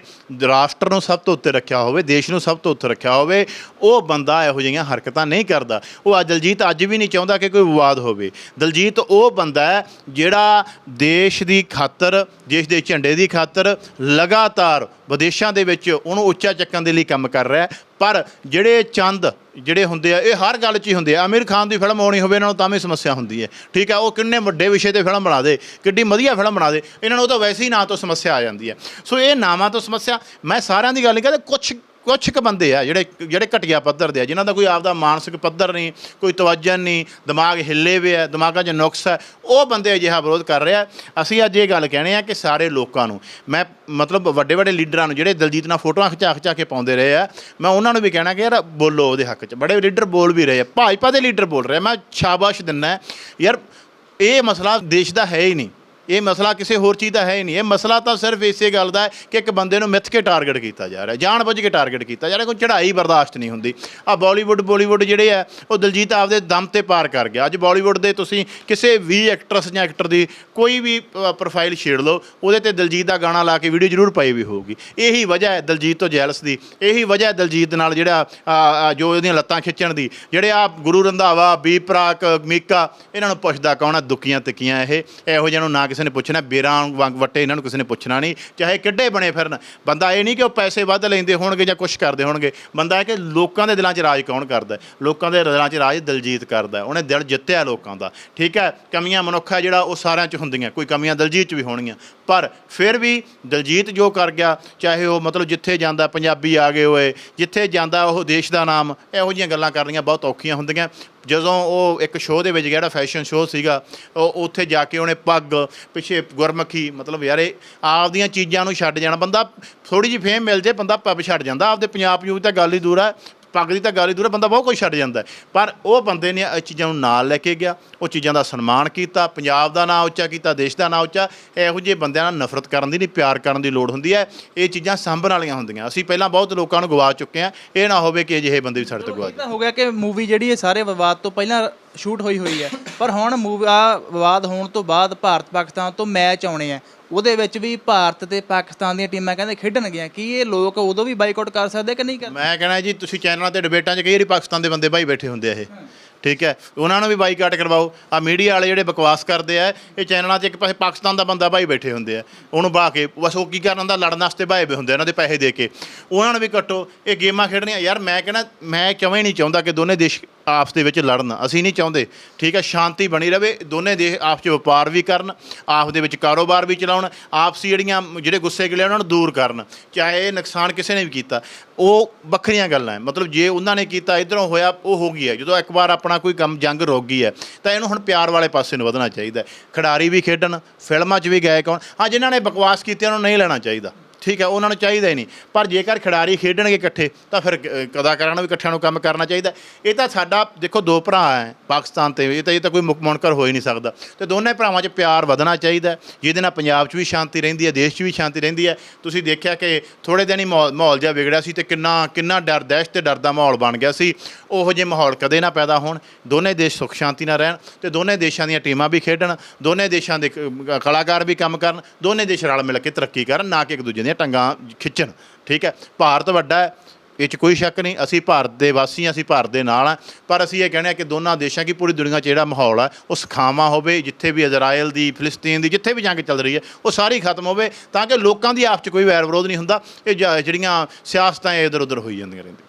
ਰਾਸ਼ਟਰ ਨੂੰ ਸਭ ਤੋਂ ਉੱਤੇ ਰੱਖਿਆ ਹੋਵੇ, ਦੇਸ਼ ਨੂੰ ਸਭ ਤੋਂ ਉੱਤੇ ਰੱਖਿਆ ਹੋਵੇ, ਉਹ ਬੰਦਾ ਇਹੋ ਜਿਹੀਆਂ ਹਰਕਤਾਂ ਨਹੀਂ ਕਰਦਾ। ਉਹ ਅੱਜ ਦਲਜੀਤ ਅੱਜ ਵੀ ਨਹੀਂ ਚਾਹੁੰਦਾ ਕਿ ਕੋਈ ਵਿਵਾਦ ਹੋਵੇ। ਦਲਜੀਤ ਉਹ ਬੰਦਾ ਹੈ ਜਿਹੜਾ ਦੇਸ਼ ਦੀ ਖਾਤਰ ਦੇਸ਼ ਦੇ ਝੰਡੇ ਦੀ ਖਾਤਰ ਲਗਾਤਾਰ ਵਿਦੇਸ਼ਾਂ ਦੇ ਵਿੱਚ ਉਹਨੂੰ ਉੱਚਾ ਚੱਕਣ ਦੇ ਲਈ ਕੰਮ ਕਰ ਰਿਹਾ ਪਰ ਜਿਹੜੇ ਚੰਦ ਜਿਹੜੇ ਹੁੰਦੇ ਆ, ਇਹ ਹਰ ਗੱਲ 'ਚ ਹੀ ਹੁੰਦੇ ਆ। ਆਮਿਰ ਖਾਨ ਦੀ ਫਿਲਮ ਆਉਣੀ ਹੋਵੇ, ਇਹਨਾਂ ਨੂੰ ਤਾਂ ਵੀ ਸਮੱਸਿਆ ਹੁੰਦੀ ਹੈ। ਠੀਕ ਹੈ ਉਹ ਕਿੰਨੇ ਵੱਡੇ ਵਿਸ਼ੇ ਤੇ ਫਿਲਮ ਬਣਾ ਦੇ, ਕਿੱਡੀ ਵਧੀਆ ਫਿਲਮ ਬਣਾ ਦੇ, ਇਹਨਾਂ ਨੂੰ ਤਾਂ ਵੈਸੇ ਹੀ ਨਾਂ ਤੋਂ ਸਮੱਸਿਆ ਆ ਜਾਂਦੀ ਹੈ। ਸੋ ਇਹ ਨਾਵਾਂ ਤੋਂ ਸਮੱਸਿਆ, ਮੈਂ ਸਾਰਿਆਂ ਦੀ ਗੱਲ ਨਹੀਂ ਕਰਦਾ ਕੁਝ ਕੁਝ ਕੁ ਬੰਦੇ ਆ ਜਿਹੜੇ ਜਿਹੜੇ ਘਟੀਆ ਪੱਧਰ ਦੇ ਆ, ਜਿਨ੍ਹਾਂ ਦਾ ਕੋਈ ਆਪਦਾ ਮਾਨਸਿਕ ਪੱਧਰ ਨਹੀਂ, ਕੋਈ ਤਵੱਜਨ ਨਹੀਂ, ਦਿਮਾਗ ਹਿੱਲੇ ਵੇ ਆ, ਦਿਮਾਗਾਂ 'ਚ ਨੁਕਸ ਹੈ ਉਹ ਬੰਦੇ ਅਜਿਹਾ ਵਿਰੋਧ ਕਰ ਰਿਹਾ। ਅਸੀਂ ਅੱਜ ਇਹ ਗੱਲ ਕਹਿਣੇ ਆ ਕਿ ਸਾਰੇ ਲੋਕਾਂ ਨੂੰ, ਮੈਂ ਮਤਲਬ ਵੱਡੇ ਵੱਡੇ ਲੀਡਰਾਂ ਨੂੰ, ਜਿਹੜੇ ਦਲਜੀਤ ਨਾਲ ਫੋਟੋਆਂ ਖਿਚਾ ਖਿਚਾ ਕੇ ਪਾਉਂਦੇ ਰਹੇ ਆ, ਮੈਂ ਉਹਨਾਂ ਨੂੰ ਵੀ ਕਹਿਣਾ ਕਿ ਯਾਰ ਬੋਲੋ ਉਹਦੇ ਹੱਕ 'ਚ। ਬੜੇ ਲੀਡਰ ਬੋਲ ਵੀ ਰਹੇ ਆ, ਭਾਜਪਾ ਦੇ ਲੀਡਰ ਬੋਲ ਰਹੇ ਮੈਂ ਸ਼ਾਬਾਸ਼ ਦਿੰਦਾ, ਯਾਰ ਇਹ ਮਸਲਾ ਦੇਸ਼ ਦਾ ਹੈ ਹੀ ਨਹੀਂ। ਇਹ ਮਸਲਾ ਕਿਸੇ ਹੋਰ ਚੀਜ਼ ਦਾ ਹੈ ਹੀ ਨਹੀਂ। ਇਹ ਮਸਲਾ ਤਾਂ ਸਿਰਫ ਇਸੇ ਗੱਲ ਦਾ ਹੈ ਕਿ ਇੱਕ ਬੰਦੇ ਨੂੰ ਮਿੱਥ ਕੇ ਟਾਰਗੇਟ ਕੀਤਾ ਜਾ ਰਿਹਾ ਜਾਣ ਬੁੱਝ ਕੇ ਟਾਰਗੇਟ ਕੀਤਾ ਜਾ ਰਿਹਾ ਕੋਈ ਚੜ੍ਹਾਈ ਬਰਦਾਸ਼ਤ ਨਹੀਂ ਹੁੰਦੀ। ਆ ਬਾਲੀਵੁੱਡ ਬਾਲੀਵੁੱਡ ਜਿਹੜੇ ਆ, ਉਹ ਦਲਜੀਤ ਆਪਦੇ ਦਮ ਤੇ ਪਾਰ ਕਰ ਗਿਆ। ਅੱਜ ਬਾਲੀਵੁੱਡ ਦੇ ਤੁਸੀਂ ਕਿਸੇ ਵੀ ਐਕਟਰਸ ਜਾਂ ਐਕਟਰ ਦੀ ਕੋਈ ਵੀ ਪ੍ਰੋਫਾਈਲ ਛੇੜ ਲਓ, ਉਹਦੇ ਤੇ ਦਲਜੀਤ ਦਾ ਗਾਣਾ ਲਾ ਕੇ ਵੀਡੀਓ ਜ਼ਰੂਰ ਪਾਈ ਵੀ ਹੋਊਗੀ। ਇਹੀ ਵਜ੍ਹਾ ਹੈ ਦਲਜੀਤ ਤੋਂ ਜੈਲਸ ਦੀ। ਇਹੀ ਵਜ੍ਹਾ ਹੈ ਦਲਜੀਤ ਨਾਲ ਜਿਹੜਾ ਜੋ ਉਹਦੀਆਂ ਲੱਤਾਂ ਖਿੱਚਣ ਦੀ। ਜਿਹੜੇ ਆ ਗੁਰੂ ਰੰਧਾਵਾ ਬੀ ਪ੍ਰਾਕ ਮੀਕਾ, ਇਹਨਾਂ ਨੂੰ ਪੁੱਛਦਾ ਕੌਣ ਆ? ਦੁੱਕੀਆਂ ਤਿੱਕੀਆਂ ਇਹ। ਇਹੋ ਜਿਹਿਆਂ ਨੂੰ ਨਾ ਕਿਸੇ ਕਿਸੇ ਨੇ ਪੁੱਛਣਾ, ਬੇਰਾਂ ਵਾਂਗ ਵੱਟੇ, ਇਹਨਾਂ ਨੂੰ ਕਿਸੇ ਨੇ ਪੁੱਛਣਾ ਨਹੀਂ, ਚਾਹੇ ਕਿੱਡੇ ਬਣੇ ਫਿਰਨ। ਬੰਦਾ ਇਹ ਨਹੀਂ ਕਿ ਉਹ ਪੈਸੇ ਵੱਧ ਲੈਂਦੇ ਹੋਣਗੇ ਜਾਂ ਕੁਝ ਕਰਦੇ ਹੋਣਗੇ। ਬੰਦਾ ਇਹ ਕਿ ਲੋਕਾਂ ਦੇ ਦਿਲਾਂ 'ਚ ਰਾਜ ਕੌਣ ਕਰਦਾ ਲੋਕਾਂ ਦੇ ਦਿਲਾਂ 'ਚ ਰਾਜ ਦਲਜੀਤ ਕਰਦਾ ਉਹਨੇ ਦਿਲ ਜਿੱਤਿਆ ਲੋਕਾਂ ਦਾ। ਠੀਕ ਹੈ, ਕਮੀਆਂ ਮਨੁੱਖ ਹੈ ਜਿਹੜਾ ਉਹ ਸਾਰਿਆਂ 'ਚ ਹੁੰਦੀਆਂ। ਕੋਈ ਕਮੀਆਂ ਦਲਜੀਤ 'ਚ ਵੀ ਹੋਣਗੀਆਂ। ਪਰ ਫਿਰ ਵੀ ਦਲਜੀਤ ਜੋ ਕਰ ਗਿਆ, ਚਾਹੇ ਉਹ ਮਤਲਬ ਜਿੱਥੇ ਜਾਂਦਾ ਪੰਜਾਬੀ ਆ ਗਏ ਹੋਏ, ਜਿੱਥੇ ਜਾਂਦਾ ਉਹ ਦੇਸ਼ ਦਾ ਨਾਮ, ਇਹੋ ਜਿਹੀਆਂ ਗੱਲਾਂ ਕਰਨੀਆਂ ਬਹੁਤ ਔਖੀਆਂ ਹੁੰਦੀਆਂ। ਜਦੋਂ ਉਹ ਇੱਕ ਸ਼ੋਅ ਦੇ ਵਿੱਚ ਗਿਆ ਜਿਹੜਾ ਫੈਸ਼ਨ ਸ਼ੋਅ ਸੀਗਾ, ਉਹ ਉੱਥੇ ਜਾ ਕੇ ਉਹਨੇ ਪੱਗ ਪਿੱਛੇ ਗੁਰਮੁਖੀ, ਮਤਲਬ ਯਾਰ ਇਹ ਆਪਦੀਆਂ ਚੀਜ਼ਾਂ ਨੂੰ ਛੱਡ ਜਾਣਾ। ਬੰਦਾ ਥੋੜੀ ਜਿਹੀ ਫੇਮ ਮਿਲ ਜੇ, ਬੰਦਾ ਪੱਬ ਛੱਡ ਜਾਂਦਾ। ਆਪਦੇ ਪੰਜਾਬ ਯੂਥ ਤਾਂ ਗੱਲ ਹੀ ਦੂਰ ਹੈ ਪੱਗ ਦੀ ਤਾਂ ਗੱਲ ਹੀ ਦੂਰ ਬੰਦਾ ਬਹੁਤ ਕੁਝ ਛੱਡ ਜਾਂਦਾ। ਪਰ ਉਹ ਬੰਦੇ ਨੇ ਇਹ ਚੀਜ਼ਾਂ ਨੂੰ ਨਾਲ ਲੈ ਕੇ ਗਿਆ ਉਹ ਚੀਜ਼ਾਂ ਦਾ ਸਨਮਾਨ ਕੀਤਾ ਪੰਜਾਬ ਦਾ ਨਾਂ ਉੱਚਾ ਕੀਤਾ ਦੇਸ਼ ਦਾ ਨਾਂ ਉੱਚਾ ਇਹੋ ਜਿਹੇ ਬੰਦਿਆਂ ਨਾਲ ਨਫ਼ਰਤ ਕਰਨ ਦੀ ਨਹੀਂ ਪਿਆਰ ਕਰਨ ਦੀ ਲੋੜ ਹੁੰਦੀ ਹੈ। ਇਹ ਚੀਜ਼ਾਂ ਸਾਂਭਣ ਵਾਲੀਆਂ ਹੁੰਦੀਆਂ। ਅਸੀਂ ਪਹਿਲਾਂ ਬਹੁਤ ਲੋਕਾਂ ਨੂੰ ਗਵਾ ਚੁੱਕੇ ਹਾਂ ਇਹ ਨਾ ਹੋਵੇ ਕਿ ਅਜਿਹੇ ਬੰਦੇ ਵੀ ਸਾਡੇ ਤੋਂ ਗਵਾ ਇਹ ਤਾਂ ਹੋ ਗਿਆ ਕਿ ਮੂਵੀ ਜਿਹੜੀ ਹੈ ਸਾਰੇ ਵਿਵਾਦ ਤੋਂ ਪਹਿਲਾਂ ਸ਼ੂਟ ਹੋਈ ਹੋਈ ਹੈ। ਪਰ ਹੁਣ ਮੂਵੀ ਆ ਵਿਵਾਦ ਹੋਣ ਤੋਂ ਬਾਅਦ ਭਾਰਤ ਪਾਕਿਸਤਾਨ ਤੋਂ ਮੈਚ ਆਉਣੇ ਆ। ਉਹਦੇ ਵਿੱਚ ਵੀ ਭਾਰਤ ਤੇ ਪਾਕਿਸਤਾਨ ਦੀਆਂ ਟੀਮਾਂ ਕਹਿੰਦੇ ਖੇਡਣਗੀਆਂ ਕੀ ਇਹ ਲੋਕ ਉਦੋਂ ਵੀ ਬਾਈਕਾਟ ਕਰ ਸਕਦੇ ਕਿ ਨਹੀਂ ਕਰ ਮੈਂ ਕਹਿਣਾ ਜੀ, ਤੁਸੀਂ ਚੈਨਲਾਂ ਤੇ ਡਿਬੇਟਾਂ 'ਚ ਕਈ ਵਾਰੀ ਪਾਕਿਸਤਾਨ ਦੇ ਬੰਦੇ ਭਾਈ ਬੈਠੇ ਹੁੰਦੇ ਆ ਇਹ। ਠੀਕ ਹੈ? ਉਹਨਾਂ ਨੂੰ ਵੀ ਬਾਈਕਾਟ ਕਰਵਾਓ। ਆ ਮੀਡੀਆ ਵਾਲੇ ਜਿਹੜੇ ਬਕਵਾਸ ਕਰਦੇ ਆ ਇਹ ਚੈਨਲਾਂ 'ਚ ਇੱਕ ਪਾਸੇ ਪਾਕਿਸਤਾਨ ਦਾ ਬੰਦਾ ਭਾਈ ਬੈਠੇ ਹੁੰਦੇ ਆ। ਉਹਨੂੰ ਬਾ ਕੇ ਬਸ ਉਹ ਕੀ ਕਰਨ ਹੁੰਦਾ ਲੜਨ ਵਾਸਤੇ ਭਾਏ ਵੇ ਹੁੰਦੇ ਆ, ਉਹਨਾਂ ਦੇ ਪੈਸੇ ਦੇ ਕੇ। ਉਹਨਾਂ ਨੂੰ ਵੀ ਕੱਟੋ ਇਹ ਗੇਮਾਂ ਖੇਡਣੀਆਂ ਯਾਰ ਮੈਂ ਕਹਿੰਦਾ ਮੈਂ ਕਿਵੇਂ ਹੀ ਨਹੀਂ ਚਾਹੁੰਦਾ ਕਿ ਦੋਨੇ ਦੇਸ਼ ਆਪਸ ਦੇ ਵਿੱਚ ਲੜਨ। ਅਸੀਂ ਨਹੀਂ ਚਾਹੁੰਦੇ ਠੀਕ ਹੈ? ਸ਼ਾਂਤੀ ਬਣੀ ਰਵੇ ਦੋਨੇ ਦੇਸ਼ ਆਪਸ 'ਚ ਵਪਾਰ ਵੀ ਕਰਨ ਆਪਸ ਦੇ ਵਿੱਚ ਕਾਰੋਬਾਰ ਵੀ ਚਲਾਉਣ ਆਪਸੀ ਜਿਹੜੀਆਂ ਜਿਹੜੇ ਗੁੱਸੇ ਗਿਲੇ ਉਹਨਾਂ ਨੂੰ ਦੂਰ ਕਰਨ। ਚਾਹੇ ਇਹ ਨੁਕਸਾਨ ਕਿਸੇ ਨੇ ਵੀ ਕੀਤਾ। ਉਹ ਵੱਖਰੀਆਂ ਗੱਲਾਂ ਹੈ। ਮਤਲਬ ਜੇ ਉਹਨਾਂ ਨੇ ਕੀਤਾ ਇਧਰੋਂ ਹੋਇਆ ਉਹ ਹੋ ਗਈ ਹੈ। ਜਦੋਂ ਇੱਕ ਵਾਰ ਆਪਣਾ ਆਪਣਾ ਕੋਈ ਕੰਮ ਜੰਗ ਰੋਗੀ ਹੈ, ਤਾਂ ਇਹਨੂੰ ਹੁਣ ਪਿਆਰ ਵਾਲੇ ਪਾਸੇ ਨੂੰ ਵਧਣਾ ਚਾਹੀਦਾ ਖਿਡਾਰੀ ਵੀ ਖੇਡਣ, ਫਿਲਮਾਂ 'ਚ ਵੀ ਗਾਇਕ ਹੋਣ। ਹਾਂ, ਜਿਨ੍ਹਾਂ ਨੇ ਬਕਵਾਸ ਕੀਤੀ, ਉਹਨਾਂ ਨੂੰ ਨਹੀਂ ਲੈਣਾ ਚਾਹੀਦਾ। ਠੀਕ ਹੈ ਉਹਨਾਂ ਨੂੰ ਚਾਹੀਦਾ ਹੀ ਨਹੀਂ। ਪਰ ਜੇਕਰ ਖਿਡਾਰੀ ਖੇਡਣਗੇ ਇਕੱਠੇ ਤਾਂ ਫਿਰ ਅ, ਕਦਾਕਾਰਾਂ ਨੂੰ ਵੀ ਇਕੱਠਿਆਂ ਨੂੰ ਕੰਮ ਕਰਨਾ ਚਾਹੀਦਾ। ਇਹ ਤਾਂ ਸਾਡਾ ਦੇਖੋ ਦੋ ਭਰਾ ਹੈ ਪਾਕਿਸਤਾਨ ਤੇ ਇਹ ਤਾਂ ਇਹ ਤਾਂ ਕੋਈ ਮੁੱਖ ਮੁਨਕਰ ਹੋ ਹੀ ਨਹੀਂ ਸਕਦਾ। ਤੇ ਦੋਨੇ ਭਰਾਵਾਂ 'ਚ ਪਿਆਰ ਵਧਣਾ ਚਾਹੀਦਾ ਜਿਹਦੇ ਨਾਲ ਪੰਜਾਬ 'ਚ ਵੀ ਸ਼ਾਂਤੀ ਰਹਿੰਦੀ ਹੈ ਦੇਸ਼ 'ਚ ਵੀ ਸ਼ਾਂਤੀ ਰਹਿੰਦੀ ਹੈ। ਤੁਸੀਂ ਦੇਖਿਆ ਕਿ ਥੋੜੇ ਦਿਨ ਹੀ ਮਾਹੌਲ ਮਾਹੌਲ ਜਿਹਾ ਵਿਗੜਿਆ ਸੀ ਤੇ ਕਿੰਨਾ ਕਿੰਨਾ ਡਰ ਦਹਿਸ਼ਤ ਤੇ ਡਰ ਦਾ ਮਾਹੌਲ ਬਣ ਗਿਆ ਸੀ। ਉਹੋ ਜਿਹੇ ਮਾਹੌਲ ਕਦੇ ਨਾ ਪੈਦਾ ਹੋਣ। ਦੋਨੇ ਦੇਸ਼ ਸੁਖ ਸ਼ਾਂਤੀ ਨਾਲ ਰਹਿਣ ਤੇ ਦੋਨੇ ਦੇਸ਼ਾਂ ਦੀਆਂ ਟੀਮਾਂ ਵੀ ਖੇਡਣ ਦੋਨੇ ਦੇਸ਼ਾਂ ਦੇ ਕਲਾਕਾਰ ਵੀ ਕੰਮ ਕਰਨ ਦੋਨੇ ਦੇਸ਼ ਰਲ ਮਿਲ ਕੇ ਤਰੱਕੀ ਕਰਨ ਨਾ ਕਿ ਇੱਕ ਦੂਜੇ ਦੀਆਂ ਟੰਗਾਂ ਖਿੱਚਣ, ਠੀਕ ਹੈ? ਭਾਰਤ ਵੱਡਾ ਹੈ, ਇਹ 'ਚ ਕੋਈ ਸ਼ੱਕ ਨਹੀਂ, ਅਸੀਂ ਭਾਰਤ ਦੇ ਵਾਸੀ ਹਾਂ, ਅਸੀਂ ਭਾਰਤ ਦੇ ਨਾਲ ਹਾਂ, ਪਰ ਅਸੀਂ ਇਹ ਕਹਿੰਦੇ ਹਾਂ ਕਿ ਦੋਨਾਂ ਦੇਸ਼ਾਂ ਕੀ ਪੂਰੀ ਦੁਨੀਆ 'ਚ ਜਿਹੜਾ ਮਾਹੌਲ ਹੈ, ਉਹ ਸਖਾਵਾਂ ਹੋਵੇ, ਜਿੱਥੇ ਵੀ ਇਜ਼ਰਾਈਲ ਦੀ, ਫਿਲਸਤੀਨ ਦੀ, ਜਿੱਥੇ ਵੀ ਜੰਗ ਚੱਲ ਰਹੀ ਹੈ, ਉਹ ਸਾਰੀ ਖਤਮ ਹੋਵੇ, ਤਾਂ ਕਿ ਲੋਕਾਂ ਦੀ ਆਪਸ 'ਚ ਕੋਈ ਵੈਰ ਵਿਰੋਧ ਨਹੀਂ ਹੁੰਦਾ, ਇਹ ਜ- ਜਿਹੜੀਆਂ ਸਿਆਸਤਾਂ ਇਧਰ ਉਧਰ ਹੋਈ ਜਾਂਦੀਆਂ ਰਹਿੰਦੀਆਂ।